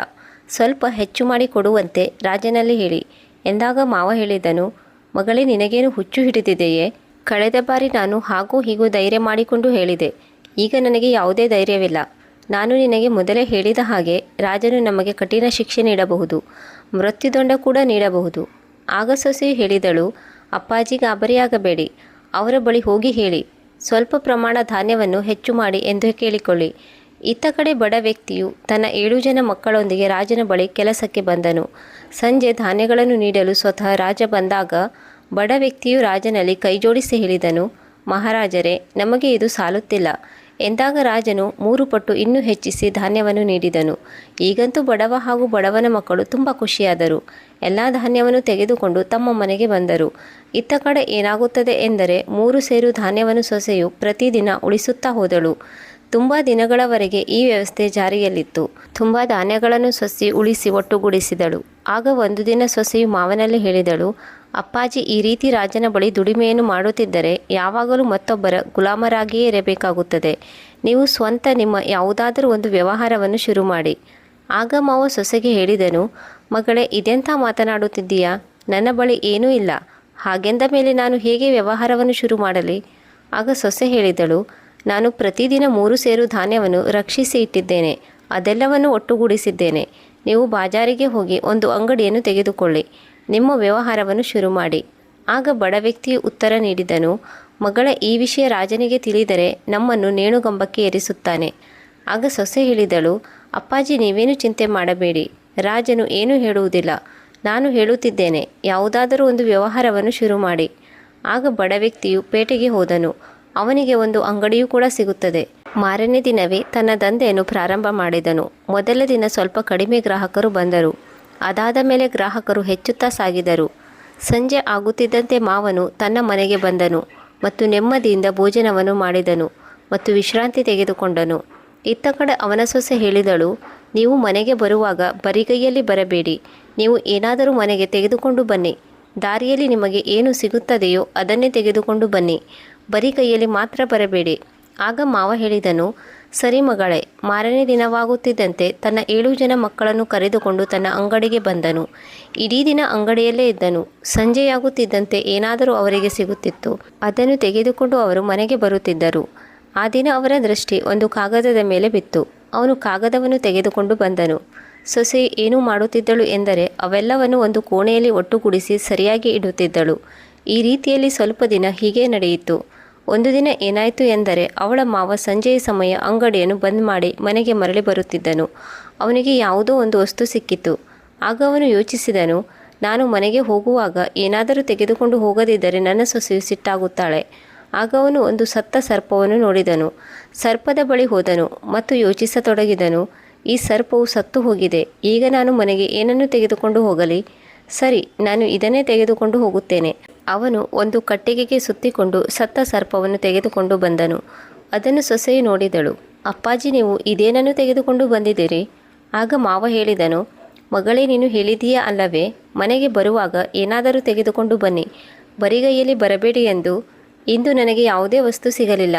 ಸ್ವಲ್ಪ ಹೆಚ್ಚು ಮಾಡಿ ಕೊಡುವಂತೆ ರಾಜನಲ್ಲಿ ಹೇಳಿ. ಎಂದಾಗ ಮಾವ ಹೇಳಿದನು, ಮಗಳೇ, ನಿನಗೇನು ಹುಚ್ಚು ಹಿಡಿದಿದೆಯೇ? ಕಳೆದ ಬಾರಿ ನಾನು ಹಾಗೂ ಹೀಗೂ ಧೈರ್ಯ ಮಾಡಿಕೊಂಡು ಹೇಳಿದೆ. ಈಗ ನನಗೆ ಯಾವುದೇ ಧೈರ್ಯವಿಲ್ಲ. ನಾನು ನಿನಗೆ ಮೊದಲೇ ಹೇಳಿದ ಹಾಗೆ ರಾಜನು ನಮಗೆ ಕಠಿಣ ಶಿಕ್ಷೆ ನೀಡಬಹುದು, ಮೃತ್ಯುದಂಡ ಕೂಡ ನೀಡಬಹುದು. ಆಗ ಸೊಸೆಯು ಹೇಳಿದಳು, ಅಪ್ಪಾಜಿ ಗಾಬರಿಯಾಗಬೇಡಿ, ಅವರ ಬಳಿ ಹೋಗಿ ಹೇಳಿ, ಸ್ವಲ್ಪ ಪ್ರಮಾಣ ಧಾನ್ಯವನ್ನು ಹೆಚ್ಚು ಮಾಡಿ ಎಂದು ಕೇಳಿಕೊಳ್ಳಿ. ಇತ್ತ ಕಡೆ ಬಡ ವ್ಯಕ್ತಿಯು ತನ್ನ ಏಳು ಜನ ಮಕ್ಕಳೊಂದಿಗೆ ರಾಜನ ಬಳಿ ಕೆಲಸಕ್ಕೆ ಬಂದನು. ಸಂಜೆ ಧಾನ್ಯಗಳನ್ನು ನೀಡಲು ಸ್ವತಃ ರಾಜ ಬಂದಾಗ ಬಡ ವ್ಯಕ್ತಿಯು ರಾಜನಲ್ಲಿ ಕೈಜೋಡಿಸಿ ಹೇಳಿದನು, ಮಹಾರಾಜರೇ, ನಮಗೆ ಇದು ಸಾಲುತ್ತಿಲ್ಲ. ಎಂದಾಗ ರಾಜನು ಮೂರು ಪಟ್ಟು ಇನ್ನೂ ಹೆಚ್ಚಿಸಿ ಧಾನ್ಯವನ್ನು ನೀಡಿದನು. ಈಗಂತೂ ಬಡವ ಹಾಗೂ ಬಡವನ ಮಕ್ಕಳು ತುಂಬ ಖುಷಿಯಾದರು. ಎಲ್ಲ ಧಾನ್ಯವನ್ನು ತೆಗೆದುಕೊಂಡು ತಮ್ಮ ಮನೆಗೆ ಬಂದರು. ಇತ್ತ ಕಡೆ ಏನಾಗುತ್ತದೆ ಎಂದರೆ ಮೂರು ಸೇರು ಧಾನ್ಯವನ್ನು ಸೊಸೆಯು ಪ್ರತಿದಿನ ಉಳಿಸುತ್ತಾ ಹೋದಳು. ತುಂಬ ದಿನಗಳವರೆಗೆ ಈ ವ್ಯವಸ್ಥೆ ಜಾರಿಯಲ್ಲಿತ್ತು. ತುಂಬ ಧಾನ್ಯಗಳನ್ನು ಸೊಸಿ ಉಳಿಸಿ ಒಟ್ಟುಗೂಡಿಸಿದಳು. ಆಗ ಒಂದು ದಿನ ಸೊಸೆಯು ಮಾವನಲ್ಲಿ ಹೇಳಿದಳು ಅಪ್ಪಾಜಿ ಈ ರೀತಿ ರಾಜನ ಬಳಿ ದುಡಿಮೆಯನ್ನು ಮಾಡುತ್ತಿದ್ದರೆ ಯಾವಾಗಲೂ ಮತ್ತೊಬ್ಬರ ಗುಲಾಮರಾಗಿಯೇ ಇರಬೇಕಾಗುತ್ತದೆ. ನೀವು ಸ್ವಂತ ನಿಮ್ಮ ಯಾವುದಾದರೂ ಒಂದು ವ್ಯವಹಾರವನ್ನು ಶುರು ಮಾಡಿ ಆಗ ಮಾವ ಸೊಸೆಗೆ ಹೇಳಿದನು, ಮಗಳೇ, ಇದೆಂಥ ಮಾತನಾಡುತ್ತಿದ್ದೀಯಾ? ನನ್ನ ಬಳಿ ಏನೂ ಇಲ್ಲ. ಹಾಗೆಂದ ಮೇಲೆ ನಾನು ಹೇಗೆ ವ್ಯವಹಾರವನ್ನು ಶುರು ಮಾಡಲಿ ಆಗ ಸೊಸೆ ಹೇಳಿದಳು, ನಾನು ಪ್ರತಿದಿನ ಮೂರು ಸೇರು ಧಾನ್ಯವನ್ನು ರಕ್ಷಿಸಿ ಇಟ್ಟಿದ್ದೇನೆ. ಅದೆಲ್ಲವನ್ನು ಒಟ್ಟುಗೂಡಿಸಿದ್ದೇನೆ. ನೀವು ಬಾಜಾರಿಗೆ ಹೋಗಿ ಒಂದು ಅಂಗಡಿಯನ್ನು ತೆಗೆದುಕೊಳ್ಳಿ. ನಿಮ್ಮ ವ್ಯವಹಾರವನ್ನು ಶುರು ಮಾಡಿ. ಆಗ ಬಡ ವ್ಯಕ್ತಿಯು ಉತ್ತರ ನೀಡಿದನು. ಮಗಳ ಈ ವಿಷಯ ರಾಜನಿಗೆ ತಿಳಿದರೆ ನಮ್ಮನ್ನು ನೇಣುಗಂಬಕ್ಕೆ ಏರಿಸುತ್ತಾನೆ. ಆಗ ಸೊಸೆ ಹೇಳಿದಳು, ಅಪ್ಪಾಜಿ ನೀವೇನು ಚಿಂತೆ ಮಾಡಬೇಡಿ. ರಾಜನು ಏನೂ ಹೇಳುವುದಿಲ್ಲ. ನಾನು ಹೇಳುತ್ತಿದ್ದೇನೆ, ಯಾವುದಾದರೂ ಒಂದು ವ್ಯವಹಾರವನ್ನು ಶುರು ಮಾಡಿ. ಆಗ ಬಡ ವ್ಯಕ್ತಿಯು ಪೇಟೆಗೆ ಹೋದನು. ಅವನಿಗೆ ಒಂದು ಅಂಗಡಿಯೂ ಕೂಡ ಸಿಗುತ್ತದೆ. ಮಾರನೇ ದಿನವೇ ತನ್ನ ದಂಧೆಯನ್ನು ಪ್ರಾರಂಭ ಮಾಡಿದನು. ಮೊದಲ ದಿನ ಸ್ವಲ್ಪ ಕಡಿಮೆ ಗ್ರಾಹಕರು ಬಂದರು. ಅದಾದ ಮೇಲೆ ಗ್ರಾಹಕರು ಹೆಚ್ಚುತ್ತಾ ಸಾಗಿದರು. ಸಂಜೆ ಆಗುತ್ತಿದ್ದಂತೆ ಮಾವನು ತನ್ನ ಮನೆಗೆ ಬಂದನು ಮತ್ತು ನೆಮ್ಮದಿಯಿಂದ ಭೋಜನವನ್ನು ಮಾಡಿದನು ಮತ್ತು ವಿಶ್ರಾಂತಿ ತೆಗೆದುಕೊಂಡನು. ಇತ್ತ ಕಡೆ ಅವನ ಸೊಸೆ ಹೇಳಿದಳು, ನೀವು ಮನೆಗೆ ಬರುವಾಗ ಬರಿಗೈಯಲ್ಲಿ ಬರಬೇಡಿ. ನೀವು ಏನಾದರೂ ಮನೆಗೆ ತೆಗೆದುಕೊಂಡು ಬನ್ನಿ. ದಾರಿಯಲ್ಲಿ ನಿಮಗೆ ಏನು ಸಿಗುತ್ತದೆಯೋ ಅದನ್ನೇ ತೆಗೆದುಕೊಂಡು ಬನ್ನಿ. ಬರೀ ಕೈಯಲ್ಲಿ ಮಾತ್ರ ಬರಬೇಡಿ. ಆಗ ಮಾವ ಹೇಳಿದನು ಸರಿ ಮಗಳೇ, ಮಾರನೇ ದಿನವಾಗುತ್ತಿದ್ದಂತೆ ತನ್ನ ಏಳು ಜನ ಮಕ್ಕಳನ್ನು ಕರೆದುಕೊಂಡು ತನ್ನ ಅಂಗಡಿಗೆ ಬಂದನು. ಇಡೀ ದಿನ ಅಂಗಡಿಯಲ್ಲೇ ಇದ್ದನು. ಸಂಜೆಯಾಗುತ್ತಿದ್ದಂತೆ ಏನಾದರೂ ಅವರಿಗೆ ಸಿಗುತ್ತಿತ್ತು. ಅದನ್ನು ತೆಗೆದುಕೊಂಡು ಅವರು ಮನೆಗೆ ಬರುತ್ತಿದ್ದರು. ಆ ದಿನ ಅವರ ದೃಷ್ಟಿ ಒಂದು ಕಾಗದದ ಮೇಲೆ ಬಿತ್ತು. ಅವನು ಕಾಗದವನ್ನು ತೆಗೆದುಕೊಂಡು ಬಂದನು. ಸೊಸೆ, ಏನು ಮಾಡುತ್ತಿದ್ದಳು ಎಂದರೆ ಅವೆಲ್ಲವನ್ನು ಒಂದು ಕೋಣೆಯಲ್ಲಿ ಒಟ್ಟುಗೂಡಿಸಿ ಸರಿಯಾಗಿ ಇಡುತ್ತಿದ್ದಳು. ಈ ರೀತಿಯಲ್ಲಿ ಸ್ವಲ್ಪ ದಿನ ಹೀಗೆ ನಡೆಯಿತು. ಒಂದು ದಿನ ಏನಾಯಿತು ಎಂದರೆ ಅವಳ ಮಾವ ಸಂಜೆಯ ಸಮಯ ಅಂಗಡಿಯನ್ನು ಬಂದ್ ಮಾಡಿ ಮನೆಗೆ ಮರಳಿ ಬರುತ್ತಿದ್ದನು. ಅವನಿಗೆ ಯಾವುದೋ ಒಂದು ವಸ್ತು ಸಿಕ್ಕಿತು. ಆಗ ಅವನು ಯೋಚಿಸಿದನು, ನಾನು ಮನೆಗೆ ಹೋಗುವಾಗ ಏನಾದರೂ ತೆಗೆದುಕೊಂಡು ಹೋಗದಿದ್ದರೆ ನನ್ನ ಸೊಸೆಯು ಸಿಟ್ಟಾಗುತ್ತಾಳೆ. ಆಗ ಅವನು ಒಂದು ಸತ್ತ ಸರ್ಪವನ್ನು ನೋಡಿದನು. ಸರ್ಪದ ಬಳಿ ಹೋದನು ಮತ್ತು ಯೋಚಿಸತೊಡಗಿದನು, ಈ ಸರ್ಪವು ಸತ್ತು ಹೋಗಿದೆ, ಈಗ ನಾನು ಮನೆಗೆ ಏನನ್ನು ತೆಗೆದುಕೊಂಡು ಹೋಗಲಿ? ಸರಿ, ನಾನು ಇದನ್ನೇ ತೆಗೆದುಕೊಂಡು ಹೋಗುತ್ತೇನೆ. ಅವನು ಒಂದು ಕಟ್ಟಿಗೆಗೆ ಸುತ್ತಿಕೊಂಡು ಸತ್ತ ಸರ್ಪವನ್ನು ತೆಗೆದುಕೊಂಡು ಬಂದನು. ಅದನ್ನು ಸೊಸೆಯು ನೋಡಿದಳು. ಅಪ್ಪಾಜಿ, ನೀವು ಇದೇನನ್ನು ತೆಗೆದುಕೊಂಡು ಬಂದಿದ್ದೀರಿ? ಆಗ ಮಾವ ಹೇಳಿದನು, ಮಗಳೇ, ನೀನು ಹೇಳಿದೀಯಾ ಅಲ್ಲವೇ? ಮನೆಗೆ ಬರುವಾಗ ಏನಾದರೂ ತೆಗೆದುಕೊಂಡು ಬನ್ನಿ. ಬರಿಗೈಯಲ್ಲಿ ಬರಬೇಡಿ ಎಂದು. ಇಂದು ನನಗೆ ಯಾವುದೇ ವಸ್ತು ಸಿಗಲಿಲ್ಲ.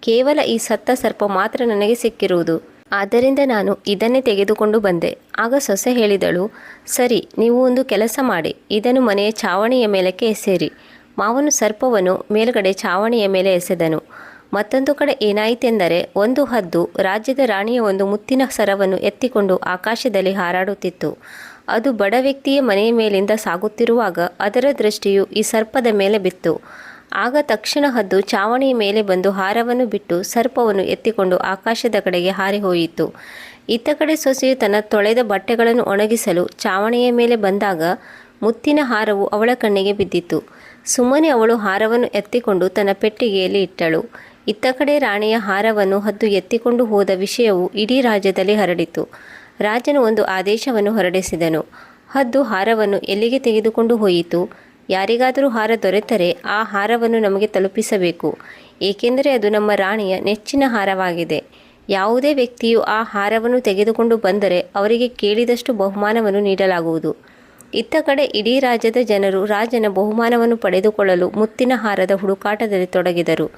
ಕೇವಲ ಈ ಸತ್ತ ಸರ್ಪ ಮಾತ್ರ ನನಗೆ ಸಿಕ್ಕಿರುವುದು. ಆದ್ದರಿಂದ ನಾನು ಇದನ್ನೇ ತೆಗೆದುಕೊಂಡು ಬಂದೆ. ಆಗ ಸೊಸೆ ಹೇಳಿದಳು, ಸರಿ, ನೀವು ಒಂದು ಕೆಲಸ ಮಾಡಿ. ಇದನ್ನು ಮನೆಯ ಛಾವಣಿಯ ಮೇಲಕ್ಕೆ ಎಸೆಯಿರಿ. ಮಾವನು ಸರ್ಪವನ್ನು ಮೇಲುಗಡೆ ಛಾವಣಿಯ ಮೇಲೆ ಎಸೆದನು. ಮತ್ತೊಂದು ಕಡೆ ಏನಾಯಿತೆಂದರೆ, ಒಂದು ಹದ್ದು ರಾಜ್ಯದ ರಾಣಿಯ ಒಂದು ಮುತ್ತಿನ ಸರವನ್ನು ಎತ್ತಿಕೊಂಡು ಆಕಾಶದಲ್ಲಿ ಹಾರಾಡುತ್ತಿತ್ತು. ಅದು ಬಡ ವ್ಯಕ್ತಿಯ ಮನೆಯ ಮೇಲಿಂದ ಸಾಗುತ್ತಿರುವಾಗ ಅದರ ದೃಷ್ಟಿಯು ಈ ಸರ್ಪದ ಮೇಲೆ ಬಿತ್ತು. ಆಗ ತಕ್ಷಣ ಹದ್ದು ಚಾವಣಿಯ ಮೇಲೆ ಬಂದು ಹಾರವನ್ನು ಬಿಟ್ಟು ಸರ್ಪವನ್ನು ಎತ್ತಿಕೊಂಡು ಆಕಾಶದ ಕಡೆಗೆ ಹಾರಿ ಹೋಯಿತು. ಇತ್ತ ಕಡೆ ಸೊಸೆಯು ತನ್ನ ತೊಳೆದ ಬಟ್ಟೆಗಳನ್ನು ಒಣಗಿಸಲು ಚಾವಣಿಯ ಮೇಲೆ ಬಂದಾಗ ಮುತ್ತಿನ ಹಾರವು ಅವಳ ಕಣ್ಣಿಗೆ ಬಿದ್ದಿತು. ಸುಮ್ಮನೆ ಅವಳು ಹಾರವನ್ನು ಎತ್ತಿಕೊಂಡು ತನ್ನ ಪೆಟ್ಟಿಗೆಯಲ್ಲಿ ಇಟ್ಟಳು. ಇತ್ತ ಕಡೆ ರಾಣಿಯ ಹಾರವನ್ನು ಹದ್ದು ಎತ್ತಿಕೊಂಡು ಹೋದ ವಿಷಯವು ಇಡೀ ರಾಜ್ಯದಲ್ಲಿ ಹರಡಿತು. ರಾಜನು ಒಂದು ಆದೇಶವನ್ನು ಹೊರಡಿಸಿದನು. ಹದ್ದು ಹಾರವನ್ನು ಎಲ್ಲಿಗೆ ತೆಗೆದುಕೊಂಡು ಹೋಯಿತು? ಯಾರಿಗಾದರೂ ಹಾರ ದೊರೆತರೆ ಆ ಹಾರವನ್ನು ನಮಗೆ ತಲುಪಿಸಬೇಕು. ಏಕೆಂದರೆ ಅದು ನಮ್ಮ ರಾಣಿಯ ನೆಚ್ಚಿನ ಹಾರವಾಗಿದೆ. ಯಾವುದೇ ವ್ಯಕ್ತಿಯು ಆ ಹಾರವನ್ನು ತೆಗೆದುಕೊಂಡು ಬಂದರೆ ಅವರಿಗೆ ಕೇಳಿದಷ್ಟು ಬಹುಮಾನವನ್ನು ನೀಡಲಾಗುವುದು. ಇತ್ತ ಕಡೆ ಇಡೀ ರಾಜ್ಯದ ಜನರು ರಾಜನ ಬಹುಮಾನವನ್ನು ಪಡೆದುಕೊಳ್ಳಲು ಮುತ್ತಿನ ಹಾರದ ಹುಡುಕಾಟದಲ್ಲಿ ತೊಡಗಿದರು.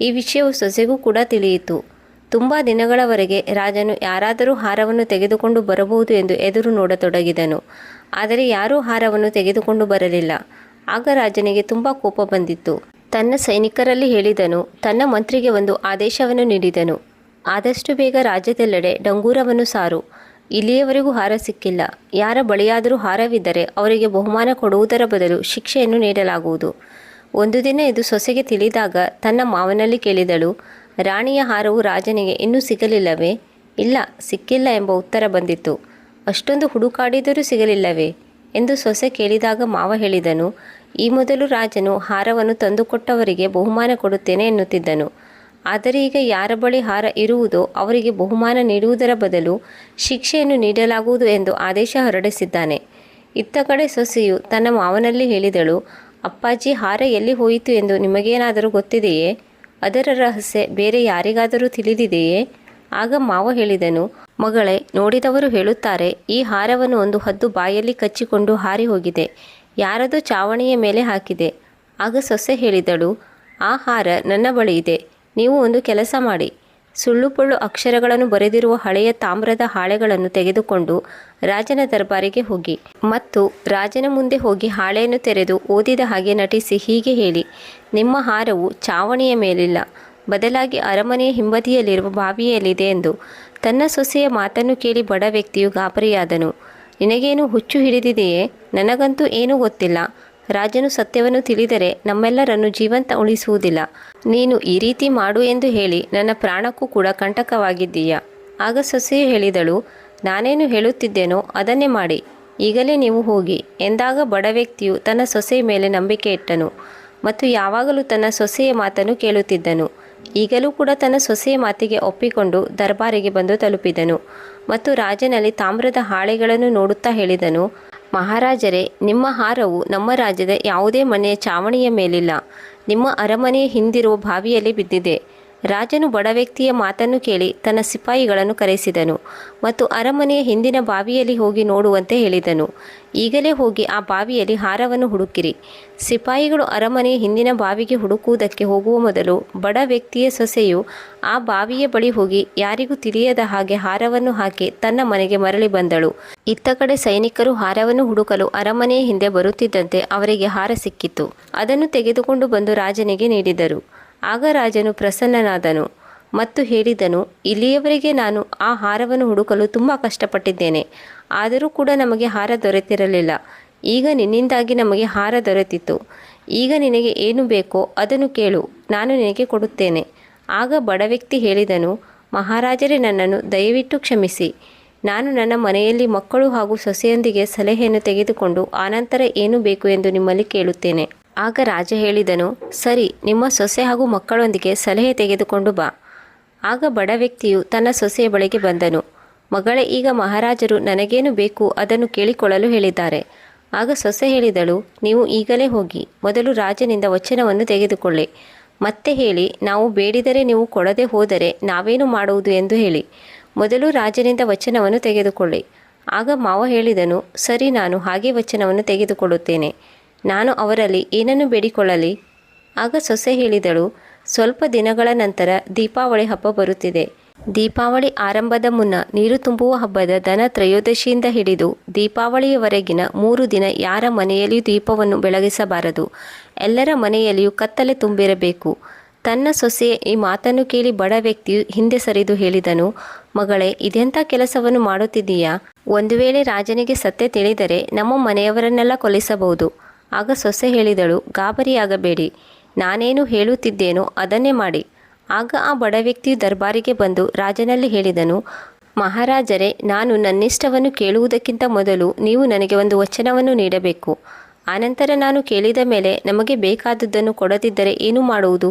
ಈ ವಿಷಯವು ಸೊಸೆಗೂ ಕೂಡ ತಿಳಿಯಿತು. ತುಂಬ ದಿನಗಳವರೆಗೆ ರಾಜನು ಯಾರಾದರೂ ಹಾರವನ್ನು ತೆಗೆದುಕೊಂಡು ಬರಬಹುದು ಎಂದು ಎದುರು ನೋಡತೊಡಗಿದನು. ಆದರೆ ಯಾರೂ ಹಾರವನ್ನು ತೆಗೆದುಕೊಂಡು ಬರಲಿಲ್ಲ. ಆಗ ರಾಜನಿಗೆ ತುಂಬ ಕೋಪ ಬಂದಿತ್ತು. ತನ್ನ ಸೈನಿಕರಲ್ಲಿ ಹೇಳಿದನು, ತನ್ನ ಮಂತ್ರಿಗೆ ಒಂದು ಆದೇಶವನ್ನು ನೀಡಿದನು. ಆದಷ್ಟು ಬೇಗ ರಾಜ್ಯದೆಲ್ಲೆಡೆ ಡಂಗೂರವನ್ನು ಸಾರು. ಇಲ್ಲಿಯವರೆಗೂ ಹಾರ ಸಿಕ್ಕಿಲ್ಲ. ಯಾರ ಬಳಿಯಾದರೂ ಹಾರವಿದ್ದರೆ ಅವರಿಗೆ ಬಹುಮಾನ ಕೊಡುವುದರ ಬದಲು ಶಿಕ್ಷೆಯನ್ನು ನೀಡಲಾಗುವುದು. ಒಂದು ದಿನ ಇದು ಸೊಸೆಗೆ ತಿಳಿದಾಗ ತನ್ನ ಮಾವನಲ್ಲಿ ಕೇಳಿದಳು, ರಾಣಿಯ ಹಾರವು ರಾಜನಿಗೆ ಇನ್ನೂ ಸಿಗಲಿಲ್ಲವೇ? ಇಲ್ಲ, ಸಿಕ್ಕಿಲ್ಲ ಎಂಬ ಉತ್ತರ ಬಂದಿತ್ತು. ಅಷ್ಟೊಂದು ಹುಡುಕಾಡಿದರೂ ಸಿಗಲಿಲ್ಲವೇ? ಎಂದು ಸೊಸೆ ಕೇಳಿದಾಗ ಮಾವ ಹೇಳಿದನು, ಈ ಮೊದಲು ರಾಜನು ಹಾರವನ್ನು ತಂದುಕೊಟ್ಟವರಿಗೆ ಬಹುಮಾನ ಕೊಡುತ್ತೇನೆ ಎನ್ನುತ್ತಿದ್ದನು. ಆದರೆ ಈಗ ಯಾರ ಬಳಿ ಹಾರ ಇರುವುದೋ ಅವರಿಗೆ ಬಹುಮಾನ ನೀಡುವುದರ ಬದಲು ಶಿಕ್ಷೆಯನ್ನು ನೀಡಲಾಗುವುದು ಎಂದು ಆದೇಶ ಹೊರಡಿಸಿದ್ದಾನೆ. ಇತ್ತ ಕಡೆ ಸೊಸೆಯು ತನ್ನ ಮಾವನಲ್ಲಿ ಹೇಳಿದಳು, ಅಪ್ಪಾಜಿ, ಹಾರ ಎಲ್ಲಿ ಹೋಯಿತು ಎಂದು ನಿಮಗೇನಾದರೂ ಗೊತ್ತಿದೆಯೇ? ಅದರ ರಹಸ್ಯ ಬೇರೆ ಯಾರಿಗಾದರೂ ತಿಳಿದಿದೆಯೇ? ಆಗ ಮಾವ ಹೇಳಿದನು ಮಗಳೇ, ನೋಡಿದವರು ಹೇಳುತ್ತಾರೆ, ಈ ಹಾರವನ್ನು ಒಂದು ಹದ್ದು ಬಾಯಲ್ಲಿ ಕಚ್ಚಿಕೊಂಡು ಹಾರಿ ಹೋಗಿದೆ. ಯಾರದೋ ಚಾವಣಿಯ ಮೇಲೆ ಹಾಕಿದೆ. ಆಗ ಸೊಸೆ ಹೇಳಿದಳು, ಆ ಹಾರ ನನ್ನ ಬಳಿ ಇದೆ, ನೀವು ಒಂದು ಕೆಲಸ ಮಾಡಿ. ಸುಳ್ಳು ಪುಳ್ಳು ಅಕ್ಷರಗಳನ್ನು ಬರೆದಿರುವ ಹಳೆಯ ತಾಮ್ರದ ಹಾಳೆಗಳನ್ನು ತೆಗೆದುಕೊಂಡು ರಾಜನ ದರ್ಬಾರಿಗೆ ಹೋಗಿ. ಮತ್ತು ರಾಜನ ಮುಂದೆ ಹೋಗಿ ಹಾಳೆಯನ್ನು ತೆರೆದು ಓದಿದ ಹಾಗೆ ನಟಿಸಿ ಹೀಗೆ ಹೇಳಿ, ನಿಮ್ಮ ಹಾರವು ಚಾವಣಿಯ ಮೇಲಿಲ್ಲ, ಬದಲಾಗಿ ಅರಮನೆಯ ಹಿಂಬದಿಯಲ್ಲಿರುವ ಬಾವಿಯಲ್ಲಿದೆ ಎಂದು. ತನ್ನ ಸೊಸೆಯ ಮಾತನ್ನು ಕೇಳಿ ಬಡ ವ್ಯಕ್ತಿಯು ಗಾಬರಿಯಾದನು. ನಿನಗೇನು ಹುಚ್ಚು ಹಿಡಿದಿದೆಯೇ? ನನಗಂತೂ ಏನೂ ಗೊತ್ತಿಲ್ಲ. ರಾಜನು ಸತ್ಯವನ್ನು ತಿಳಿದರೆ ನಮ್ಮೆಲ್ಲರನ್ನು ಜೀವಂತ ಉಳಿಸುವುದಿಲ್ಲ. ನೀನು ಈ ರೀತಿ ಮಾಡು ಎಂದು ಹೇಳಿ ನನ್ನ ಪ್ರಾಣಕ್ಕೂ ಕೂಡ ಕಂಟಕವಾಗಿದ್ದೀಯ? ಆಗ ಸೊಸೆಯು ಹೇಳಿದಳು, ನಾನೇನು ಹೇಳುತ್ತಿದ್ದೇನೋ ಅದನ್ನೇ ಮಾಡಿ. ಈಗಲೇ ನೀವು ಹೋಗಿ. ಎಂದಾಗ ಬಡ ವ್ಯಕ್ತಿಯು ತನ್ನ ಸೊಸೆಯ ಮೇಲೆ ನಂಬಿಕೆ ಇಟ್ಟನು ಮತ್ತು ಯಾವಾಗಲೂ ತನ್ನ ಸೊಸೆಯ ಮಾತನ್ನು ಕೇಳುತ್ತಿದ್ದನು. ಈಗಲೂ ಕೂಡ ತನ್ನ ಸೊಸೆಯ ಮಾತಿಗೆ ಒಪ್ಪಿಕೊಂಡು ದರ್ಬಾರಿಗೆ ಬಂದು ತಲುಪಿದನು ಮತ್ತು ರಾಜನಲ್ಲಿ ತಾಮ್ರದ ಹಾಳೆಗಳನ್ನು ನೋಡುತ್ತಾ ಹೇಳಿದನು, ಮಹಾರಾಜರೇ, ನಿಮ್ಮ ಹಾರವು ನಮ್ಮ ರಾಜ್ಯದ ಯಾವುದೇ ಮನೆಯ ಚಾವಣಿಯ ಮೇಲಿಲ್ಲ. ನಿಮ್ಮ ಅರಮನೆಯ ಹಿಂದಿರುವ ಬಾವಿಯಲ್ಲಿ ಬಿದ್ದಿದೆ. ರಾಜನು ಬಡ ವ್ಯಕ್ತಿಯ ಮಾತನ್ನು ಕೇಳಿ ತನ್ನ ಸಿಪಾಯಿಗಳನ್ನು ಕರೆಸಿದನು ಮತ್ತು ಅರಮನೆಯ ಹಿಂದಿನ ಬಾವಿಯಲ್ಲಿ ಹೋಗಿ ನೋಡುವಂತೆ ಹೇಳಿದನು. ಈಗಲೇ ಹೋಗಿ ಆ ಬಾವಿಯಲ್ಲಿ ಹಾರವನ್ನು ಹುಡುಕಿರಿ. ಸಿಪಾಯಿಗಳು ಅರಮನೆಯ ಹಿಂದಿನ ಬಾವಿಗೆ ಹುಡುಕುವುದಕ್ಕೆ ಹೋಗುವ ಮೊದಲು ಬಡ ವ್ಯಕ್ತಿಯ ಸೊಸೆಯು ಆ ಬಾವಿಯ ಬಳಿ ಹೋಗಿ ಯಾರಿಗೂ ತಿಳಿಯದ ಹಾಗೆ ಹಾರವನ್ನು ಹಾಕಿ ತನ್ನ ಮನೆಗೆ ಮರಳಿ ಬಂದಳು. ಇತ್ತ ಕಡೆ ಸೈನಿಕರು ಹಾರವನ್ನು ಹುಡುಕಲು ಅರಮನೆಯ ಹಿಂದೆ ಬರುತ್ತಿದ್ದಂತೆ ಅವರಿಗೆ ಹಾರ ಸಿಕ್ಕಿತು. ಅದನ್ನು ತೆಗೆದುಕೊಂಡು ಬಂದು ರಾಜನಿಗೆ ನೀಡಿದರು. ಆಗ ರಾಜನು ಪ್ರಸನ್ನನಾದನು ಮತ್ತು ಹೇಳಿದನು, ಇಲ್ಲಿಯವರೆಗೆ ನಾನು ಆ ಹಾರವನ್ನು ಹುಡುಕಲು ತುಂಬ ಕಷ್ಟಪಟ್ಟಿದ್ದೇನೆ. ಆದರೂ ಕೂಡ ನಮಗೆ ಹಾರ ದೊರೆತಿರಲಿಲ್ಲ. ಈಗ ನಿನ್ನಿಂದಾಗಿ ನಮಗೆ ಹಾರ ದೊರೆತಿತ್ತು. ಈಗ ನಿನಗೆ ಏನು ಬೇಕೋ ಅದನ್ನು ಕೇಳು, ನಾನು ನಿನಗೆ ಕೊಡುತ್ತೇನೆ ಆಗ ಬಡ ವ್ಯಕ್ತಿ ಹೇಳಿದನು, ಮಹಾರಾಜರೇ, ನನ್ನನ್ನು ದಯವಿಟ್ಟು ಕ್ಷಮಿಸಿ. ನಾನು ನನ್ನ ಮನೆಯಲ್ಲಿ ಮಕ್ಕಳು ಹಾಗೂ ಸೊಸೆಯೊಂದಿಗೆ ಸಲಹೆಯನ್ನು ತೆಗೆದುಕೊಂಡು ಆನಂತರ ಏನು ಬೇಕು ಎಂದು ನಿಮ್ಮಲ್ಲಿ ಕೇಳುತ್ತೇನೆ. ಆಗ ರಾಜ ಹೇಳಿದನು, ಸರಿ, ನಿಮ್ಮ ಸೊಸೆ ಹಾಗೂ ಮಕ್ಕಳೊಂದಿಗೆ ಸಲಹೆ ತೆಗೆದುಕೊಂಡು ಬಾ. ಆಗ ಬಡ ವ್ಯಕ್ತಿಯು ತನ್ನ ಸೊಸೆಯ ಬಳಿಗೆ ಬಂದನು. ಮಗಳೇ, ಈಗ ಮಹಾರಾಜರು ನನಗೇನು ಬೇಕು ಅದನ್ನು ಕೇಳಿಕೊಳ್ಳಲು ಹೇಳಿದ್ದಾರೆ. ಆಗ ಸೊಸೆ ಹೇಳಿದಳು, ನೀವು ಈಗಲೇ ಹೋಗಿ, ಮೊದಲು ರಾಜನಿಂದ ವಚನವನ್ನು ತೆಗೆದುಕೊಳ್ಳಿ. ಮತ್ತೆ ಹೇಳಿ, ನಾವು ಬೇಡಿದರೆ ನೀವು ಕೊಡದೆ ಹೋದರೆ ನಾವೇನು ಮಾಡುವುದು ಎಂದು ಹೇಳಿ. ಮೊದಲು ರಾಜನಿಂದ ವಚನವನ್ನು ತೆಗೆದುಕೊಳ್ಳಿ. ಆಗ ಮಾವ ಹೇಳಿದನು, ಸರಿ, ನಾನು ಹಾಗೆ ವಚನವನ್ನು ತೆಗೆದುಕೊಳ್ಳುತ್ತೇನೆ. ನಾನು ಅವರಲ್ಲಿ ಏನನ್ನು ಬೇಡಿಕೊಳ್ಳಲಿ? ಆಗ ಸೊಸೆ ಹೇಳಿದಳು, ಸ್ವಲ್ಪ ದಿನಗಳ ನಂತರ ದೀಪಾವಳಿ ಹಬ್ಬ ಬರುತ್ತಿದೆ. ದೀಪಾವಳಿ ಆರಂಭದ ಮುನ್ನ ನೀರು ತುಂಬುವ ಹಬ್ಬದ ದನ ತ್ರಯೋದಶಿಯಿಂದ ಹಿಡಿದು ದೀಪಾವಳಿಯವರೆಗಿನ ಮೂರು ದಿನ ಯಾರ ಮನೆಯಲ್ಲಿಯೂ ದೀಪವನ್ನು ಬೆಳಗಿಸಬಾರದು. ಎಲ್ಲರ ಮನೆಯಲ್ಲಿಯೂ ಕತ್ತಲೆ ತುಂಬಿರಬೇಕು. ತನ್ನ ಸೊಸೆಯ ಈ ಮಾತನ್ನು ಕೇಳಿ ಬಡ ವ್ಯಕ್ತಿಯು ಹಿಂದೆ ಸರಿದು ಹೇಳಿದನು, ಮಗಳೇ, ಇದೆಂಥ ಕೆಲಸವನ್ನು ಮಾಡುತ್ತಿದ್ದೀಯಾ? ಒಂದು ವೇಳೆ ರಾಜನಿಗೆ ಸತ್ಯ ತಿಳಿದರೆ ನಮ್ಮ ಮನೆಯವರನ್ನೆಲ್ಲ ಕೊಲ್ಲಿಸಬಹುದು. ಆಗ ಸೊಸೆ ಹೇಳಿದಳು, ಗಾಬರಿಯಾಗಬೇಡಿ, ನಾನೇನು ಹೇಳುತ್ತಿದ್ದೇನೋ ಅದನ್ನೇ ಮಾಡಿ. ಆಗ ಆ ಬಡ ವ್ಯಕ್ತಿಯು ದರ್ಬಾರಿಗೆ ಬಂದು ರಾಜನಲ್ಲಿ ಹೇಳಿದನು, ಮಹಾರಾಜರೇ, ನಾನು ನನ್ನಿಷ್ಟವನ್ನು ಕೇಳುವುದಕ್ಕಿಂತ ಮೊದಲು ನೀವು ನನಗೆ ಒಂದು ವಚನವನ್ನು ನೀಡಬೇಕು. ಆನಂತರ ನಾನು ಕೇಳಿದ ಮೇಲೆ ನಮಗೆ ಬೇಕಾದುದನ್ನು ಕೊಡದಿದ್ದರೆ ಏನು ಮಾಡುವುದು?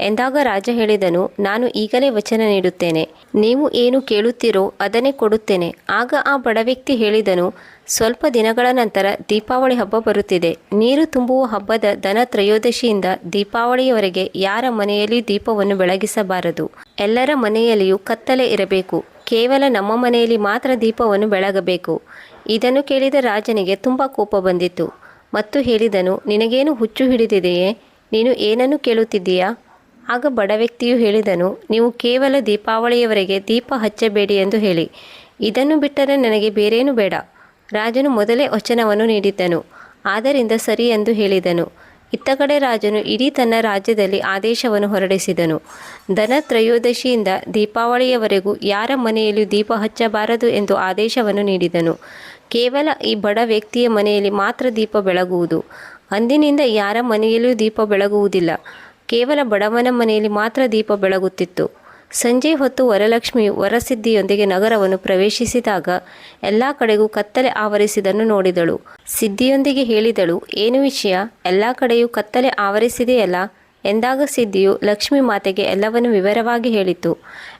ಎಂದಾಗ ರಾಜ ಹೇಳಿದನು, ನಾನು ಈಗಲೇ ವಚನ ನೀಡುತ್ತೇನೆ. ನೀವು ಏನು ಕೇಳುತ್ತೀರೋ ಅದನ್ನೇ ಕೊಡುತ್ತೇನೆ. ಆಗ ಆ ಬಡ ವ್ಯಕ್ತಿ ಹೇಳಿದನು, ಸ್ವಲ್ಪ ದಿನಗಳ ನಂತರ ದೀಪಾವಳಿ ಹಬ್ಬ ಬರುತ್ತಿದೆ. ನೀರು ತುಂಬುವ ಹಬ್ಬದ ದನ ತ್ರಯೋದಶಿಯಿಂದ ದೀಪಾವಳಿಯವರೆಗೆ ಯಾರ ಮನೆಯಲ್ಲಿ ದೀಪವನ್ನು ಬೆಳಗಿಸಬಾರದು? ಎಲ್ಲರ ಮನೆಯಲ್ಲಿಯೂ ಕತ್ತಲೆ ಇರಬೇಕು. ಕೇವಲ ನಮ್ಮ ಮನೆಯಲ್ಲಿ ಮಾತ್ರ ದೀಪವನ್ನು ಬೆಳಗಬೇಕು. ಇದನ್ನು ಕೇಳಿದ ರಾಜನಿಗೆ ತುಂಬ ಕೋಪ ಬಂದಿತು ಮತ್ತು ಹೇಳಿದನು, ನಿನಗೇನು ಹುಚ್ಚು ಹಿಡಿದಿದೆಯೇ? ನೀನು ಏನನ್ನು ಕೇಳುತ್ತಿದ್ದೀಯಾ? ಆಗ ಬಡ ವ್ಯಕ್ತಿಯು ಹೇಳಿದನು, ನೀವು ಕೇವಲ ದೀಪಾವಳಿಯವರೆಗೆ ದೀಪ ಹಚ್ಚಬೇಡಿ ಎಂದು ಹೇಳಿ. ಇದನ್ನು ಬಿಟ್ಟರೆ ನನಗೆ ಬೇರೇನೂ ಬೇಡ. ರಾಜನು ಮೊದಲೇ ವಚನವನ್ನು ನೀಡಿದ್ದನು. ಆದ್ದರಿಂದ ಸರಿ ಎಂದು ಹೇಳಿದನು. ಇತ್ತ ಕಡೆ ರಾಜನು ಇಡೀ ತನ್ನ ರಾಜ್ಯದಲ್ಲಿ ಆದೇಶವನ್ನು ಹೊರಡಿಸಿದನು. ಧನ ತ್ರಯೋದಶಿಯಿಂದ ದೀಪಾವಳಿಯವರೆಗೂ ಯಾರ ಮನೆಯಲ್ಲೂ ದೀಪ ಹಚ್ಚಬಾರದು ಎಂದು ಆದೇಶವನ್ನು ನೀಡಿದನು. ಕೇವಲ ಈ ಬಡ ವ್ಯಕ್ತಿಯ ಮನೆಯಲ್ಲಿ ಮಾತ್ರ ದೀಪ ಬೆಳಗುವುದು. ಅಂದಿನಿಂದ ಯಾರ ಮನೆಯಲ್ಲೂ ದೀಪ ಬೆಳಗುವುದಿಲ್ಲ. ಕೇವಲ ಬಡವನ ಮನೆಯಲ್ಲಿ ಮಾತ್ರ ದೀಪ ಬೆಳಗುತ್ತಿತ್ತು. ಸಂಜೆ ಹೊತ್ತು ವರಲಕ್ಷ್ಮಿ ವರಸಿದ್ಧಿಯೊಂದಿಗೆ ನಗರವನ್ನು ಪ್ರವೇಶಿಸಿದಾಗ ಎಲ್ಲ ಕಡೆಗೂ ಕತ್ತಲೆ ಆವರಿಸಿದನ್ನು ನೋಡಿದಳು. ಸಿದ್ಧಿಯೊಂದಿಗೆ ಹೇಳಿದಳು, ಏನು ವಿಷಯ? ಎಲ್ಲ ಕಡೆಯೂ ಕತ್ತಲೆ ಆವರಿಸಿದೆಯಲ್ಲ? ಎಂದಾಗ ಸಿದ್ಧಿಯು ಲಕ್ಷ್ಮೀ ಮಾತೆಗೆ ಎಲ್ಲವನ್ನು ವಿವರವಾಗಿ ಹೇಳಿತು.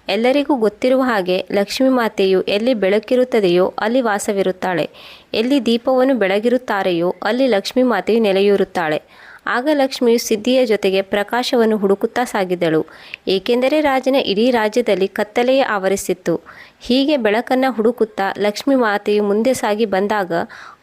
ಎಲ್ಲರಿಗೂ ಗೊತ್ತಿರುವ ಹಾಗೆ ಲಕ್ಷ್ಮೀ ಮಾತೆಯು ಎಲ್ಲಿ ಬೆಳಕಿರುತ್ತದೆಯೋ ಅಲ್ಲಿ ವಾಸವಿರುತ್ತಾಳೆ. ಎಲ್ಲಿ ದೀಪವನ್ನು ಬೆಳಗಿರುತ್ತಾರೆಯೋ ಅಲ್ಲಿ ಲಕ್ಷ್ಮೀ ಮಾತೆಯು ನೆಲೆಯೂರುತ್ತಾಳೆ. ಆಗ ಲಕ್ಷ್ಮಿಯು ಸಿದ್ಧಿಯ ಜೊತೆಗೆ ಪ್ರಕಾಶವನ್ನು ಹುಡುಕುತ್ತಾ ಸಾಗಿದಳು. ಏಕೆಂದರೆ ರಾಜನ ಇಡೀ ರಾಜ್ಯದಲ್ಲಿ ಕತ್ತಲೆಯೇ ಆವರಿಸಿತ್ತು. ಹೀಗೆ ಬೆಳಕನ್ನು ಹುಡುಕುತ್ತಾ ಲಕ್ಷ್ಮಿ ಮಾತೆಯು ಮುಂದೆ ಸಾಗಿ ಬಂದಾಗ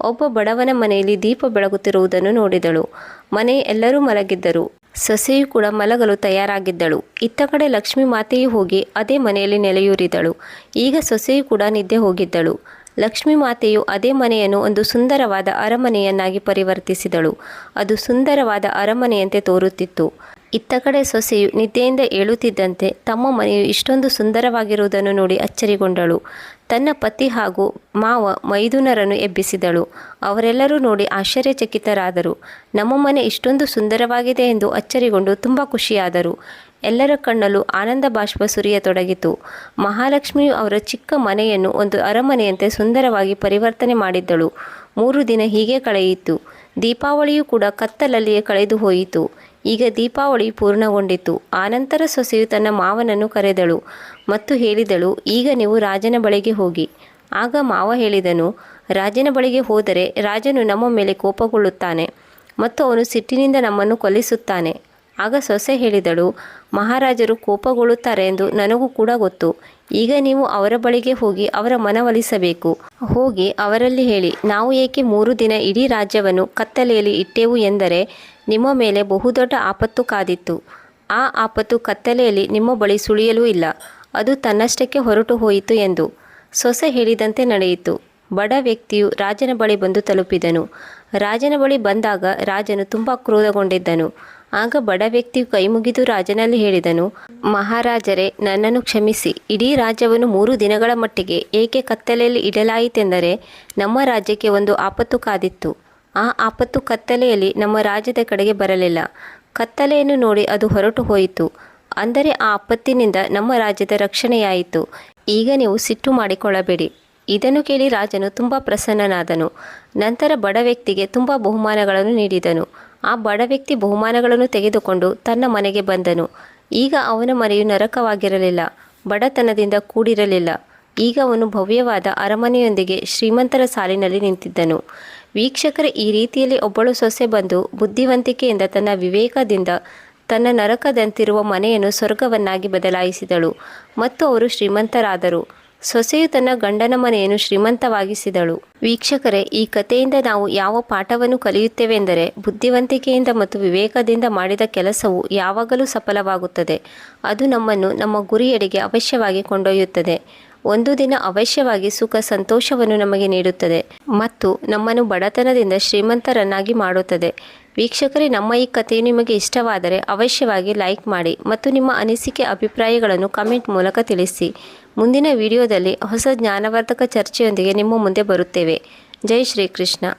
ಒಬ್ಬ ಬಡವನ ಮನೆಯಲ್ಲಿ ದೀಪ ಬೆಳಗುತ್ತಿರುವುದನ್ನು ನೋಡಿದಳು. ಮನೆ ಎಲ್ಲರೂ ಮಲಗಿದ್ದರು. ಸೊಸೆಯು ಕೂಡ ಮಲಗಲು ತಯಾರಾಗಿದ್ದಳು. ಇತ್ತ ಕಡೆ ಲಕ್ಷ್ಮೀ ಮಾತೆಯು ಹೋಗಿ ಅದೇ ಮನೆಯಲ್ಲಿ ನೆಲೆಯೂರಿದಳು. ಈಗ ಸೊಸೆಯು ಕೂಡ ನಿದ್ದೆ ಹೋಗಿದ್ದಳು. ಲಕ್ಷ್ಮೀ ಮಾತೆಯು ಅದೇ ಮನೆಯನ್ನು ಒಂದು ಸುಂದರವಾದ ಅರಮನೆಯನ್ನಾಗಿ ಪರಿವರ್ತಿಸಿದಳು. ಅದು ಸುಂದರವಾದ ಅರಮನೆಯಂತೆ ತೋರುತ್ತಿತ್ತು. ಇತ್ತ ಕಡೆ ಸೊಸೆಯು ನಿದ್ದೆಯಿಂದ ಏಳುತ್ತಿದ್ದಂತೆ ತಮ್ಮ ಮನೆಯು ಇಷ್ಟೊಂದು ಸುಂದರವಾಗಿರುವುದನ್ನು ನೋಡಿ ಅಚ್ಚರಿಗೊಂಡಳು. ತನ್ನ ಪತಿ ಹಾಗೂ ಮಾವ ಮೈದುನರನ್ನು ಎಬ್ಬಿಸಿದಳು. ಅವರೆಲ್ಲರೂ ನೋಡಿ ಆಶ್ಚರ್ಯಚಕಿತರಾದರು. ನಮ್ಮ ಮನೆ ಇಷ್ಟೊಂದು ಸುಂದರವಾಗಿದೆ ಎಂದು ಅಚ್ಚರಿಗೊಂಡು ತುಂಬ ಖುಷಿಯಾದರು. ಎಲ್ಲರ ಕಣ್ಣಲ್ಲೂ ಆನಂದ ಬಾಷ್ಪ ಸುರಿಯತೊಡಗಿತು. ಮಹಾಲಕ್ಷ್ಮಿಯು ಅವರ ಚಿಕ್ಕ ಮನೆಯನ್ನು ಒಂದು ಅರಮನೆಯಂತೆ ಸುಂದರವಾಗಿ ಪರಿವರ್ತನೆ ಮಾಡಿದ್ದಳು. ಮೂರು ದಿನ ಹೀಗೆ ಕಳೆಯಿತು. ದೀಪಾವಳಿಯೂ ಕೂಡ ಕತ್ತಲಲ್ಲಿಯೇ ಕಳೆದು ಹೋಯಿತು. ಈಗ ದೀಪಾವಳಿ ಪೂರ್ಣಗೊಂಡಿತು. ಆನಂತರ ಸೊಸೆಯು ತನ್ನ ಮಾವನನ್ನು ಕರೆದಳು ಮತ್ತು ಹೇಳಿದಳು, ಈಗ ನೀವು ರಾಜನ ಬಳಿಗೆ ಹೋಗಿ. ಆಗ ಮಾವ ಹೇಳಿದನು, ರಾಜನ ಬಳಿಗೆ ಹೋದರೆ ರಾಜನು ನಮ್ಮ ಮೇಲೆ ಕೋಪಗೊಳ್ಳುತ್ತಾನೆ ಮತ್ತು ಅವನು ಸಿಟ್ಟಿನಿಂದ ನಮ್ಮನ್ನು ಕೊಲ್ಲಿಸುತ್ತಾನೆ. ಆಗ ಸೊಸೆ ಹೇಳಿದಳು, ಮಹಾರಾಜರು ಕೋಪಗೊಳ್ಳುತ್ತಾರೆ ಎಂದು ನನಗೂ ಕೂಡ ಗೊತ್ತು. ಈಗ ನೀವು ಅವರ ಬಳಿಗೆ ಹೋಗಿ ಅವರ ಮನವೊಲಿಸಬೇಕು ಹೋಗಿ ಅವರಲ್ಲಿ ಹೇಳಿ, ನಾವು ಏಕೆ ಮೂರು ದಿನ ಇಡೀ ರಾಜ್ಯವನ್ನು ಕತ್ತಲೆಯಲ್ಲಿ ಇಟ್ಟೆವು ಎಂದರೆ ನಿಮ್ಮ ಮೇಲೆ ಬಹುದೊಡ್ಡ ಆಪತ್ತು ಕಾದಿತ್ತು. ಆ ಆಪತ್ತು ಕತ್ತಲೆಯಲ್ಲಿ ನಿಮ್ಮ ಬಳಿ ಸುಳಿಯಲೂ ಇಲ್ಲ. ಅದು ತನ್ನಷ್ಟಕ್ಕೆ ಹೊರಟು ಹೋಯಿತು ಎಂದು. ಸೊಸೆ ಹೇಳಿದಂತೆ ನಡೆಯಿತು. ಬಡ ವ್ಯಕ್ತಿಯು ರಾಜನ ಬಳಿ ಬಂದು ತಲುಪಿದನು. ರಾಜನ ಬಳಿ ಬಂದಾಗ ರಾಜನು ತುಂಬ ಕ್ರೋಧಗೊಂಡಿದ್ದನು. ಆಗ ಬಡ ವ್ಯಕ್ತಿಯು ಕೈಮುಗಿದು ರಾಜನಲ್ಲಿ ಹೇಳಿದನು, ಮಹಾರಾಜರೇ, ನನ್ನನ್ನು ಕ್ಷಮಿಸಿ. ಇಡೀ ರಾಜ್ಯವನ್ನು ಮೂರು ದಿನಗಳ ಮಟ್ಟಿಗೆ ಏಕೆ ಕತ್ತಲೆಯಲ್ಲಿ ಇಡಲಾಯಿತೆಂದರೆ, ನಮ್ಮ ರಾಜ್ಯಕ್ಕೆ ಒಂದು ಆಪತ್ತು ಕಾದಿತ್ತು. ಆ ಆಪತ್ತು ಕತ್ತಲೆಯಲ್ಲಿ ನಮ್ಮ ರಾಜ್ಯದ ಕಡೆಗೆ ಬರಲಿಲ್ಲ. ಕತ್ತಲೆಯನ್ನು ನೋಡಿ ಅದು ಹೊರಟು ಹೋಯಿತು. ಅಂದರೆ ಆ ಆಪತ್ತಿನಿಂದ ನಮ್ಮ ರಾಜ್ಯದ ರಕ್ಷಣೆಯಾಯಿತು. ಈಗ ನೀವು ಸಿಟ್ಟು ಮಾಡಿಕೊಳ್ಳಬೇಡಿ. ಇದನ್ನು ಕೇಳಿ ರಾಜನು ತುಂಬ ಪ್ರಸನ್ನನಾದನು. ನಂತರ ಬಡ ವ್ಯಕ್ತಿಗೆ ತುಂಬ ಬಹುಮಾನಗಳನ್ನು ನೀಡಿದನು. ಆ ಬಡ ವ್ಯಕ್ತಿ ಬಹುಮಾನಗಳನ್ನು ತೆಗೆದುಕೊಂಡು ತನ್ನ ಮನೆಗೆ ಬಂದನು. ಈಗ ಅವನ ಮನೆಯು ನರಕವಾಗಿರಲಿಲ್ಲ, ಬಡತನದಿಂದ ಕೂಡಿರಲಿಲ್ಲ. ಈಗ ಅವನು ಭವ್ಯವಾದ ಅರಮನೆಯೊಂದಿಗೆ ಶ್ರೀಮಂತರ ಸಾಲಿನಲ್ಲಿ ನಿಂತಿದ್ದನು. ವೀಕ್ಷಕರ ಈ ರೀತಿಯಲ್ಲಿ ಒಬ್ಬಳು ಸೊಸೆ ಬಂದು ಬುದ್ಧಿವಂತಿಕೆಯಿಂದ ತನ್ನ ವಿವೇಕದಿಂದ ತನ್ನ ನರಕದಂತಿರುವ ಮನೆಯನ್ನು ಸ್ವರ್ಗವನ್ನಾಗಿ ಬದಲಾಯಿಸಿದಳು. ಮತ್ತು ಅವರು ಶ್ರೀಮಂತರಾದರು. ಸೊಸೆಯು ತನ್ನ ಗಂಡನ ಮನೆಯನ್ನು ಶ್ರೀಮಂತವಾಗಿಸಿದಳು. ವೀಕ್ಷಕರೇ, ಈ ಕಥೆಯಿಂದ ನಾವು ಯಾವ ಪಾಠವನ್ನು ಕಲಿಯುತ್ತೇವೆಂದರೆ ಬುದ್ಧಿವಂತಿಕೆಯಿಂದ ಮತ್ತು ವಿವೇಕದಿಂದ ಮಾಡಿದ ಕೆಲಸವು ಯಾವಾಗಲೂ ಸಫಲವಾಗುತ್ತದೆ. ಅದು ನಮ್ಮನ್ನು ನಮ್ಮ ಗುರಿಯೆಡೆಗೆ ಅವಶ್ಯವಾಗಿ ಕೊಂಡೊಯ್ಯುತ್ತದೆ. ಒಂದು ದಿನ ಅವಶ್ಯವಾಗಿ ಸುಖ ಸಂತೋಷವನ್ನು ನಮಗೆ ನೀಡುತ್ತದೆ ಮತ್ತು ನಮ್ಮನ್ನು ಬಡತನದಿಂದ ಶ್ರೀಮಂತರನ್ನಾಗಿ ಮಾಡುತ್ತದೆ. ವೀಕ್ಷಕರೇ, ನಮ್ಮ ಈ ಕಥೆಯು ನಿಮಗೆ ಇಷ್ಟವಾದರೆ ಅವಶ್ಯವಾಗಿ ಲೈಕ್ ಮಾಡಿ ಮತ್ತು ನಿಮ್ಮ ಅನಿಸಿಕೆ ಅಭಿಪ್ರಾಯಗಳನ್ನು ಕಮೆಂಟ್ ಮೂಲಕ ತಿಳಿಸಿ. ಮುಂದಿನ ವಿಡಿಯೋದಲ್ಲಿ ಹೊಸ ಜ್ಞಾನವರ್ಧಕ ಚರ್ಚೆಯೊಂದಿಗೆ ನಿಮ್ಮ ಮುಂದೆ ಬರುತ್ತೇವೆ. ಜೈ ಶ್ರೀಕೃಷ್ಣ.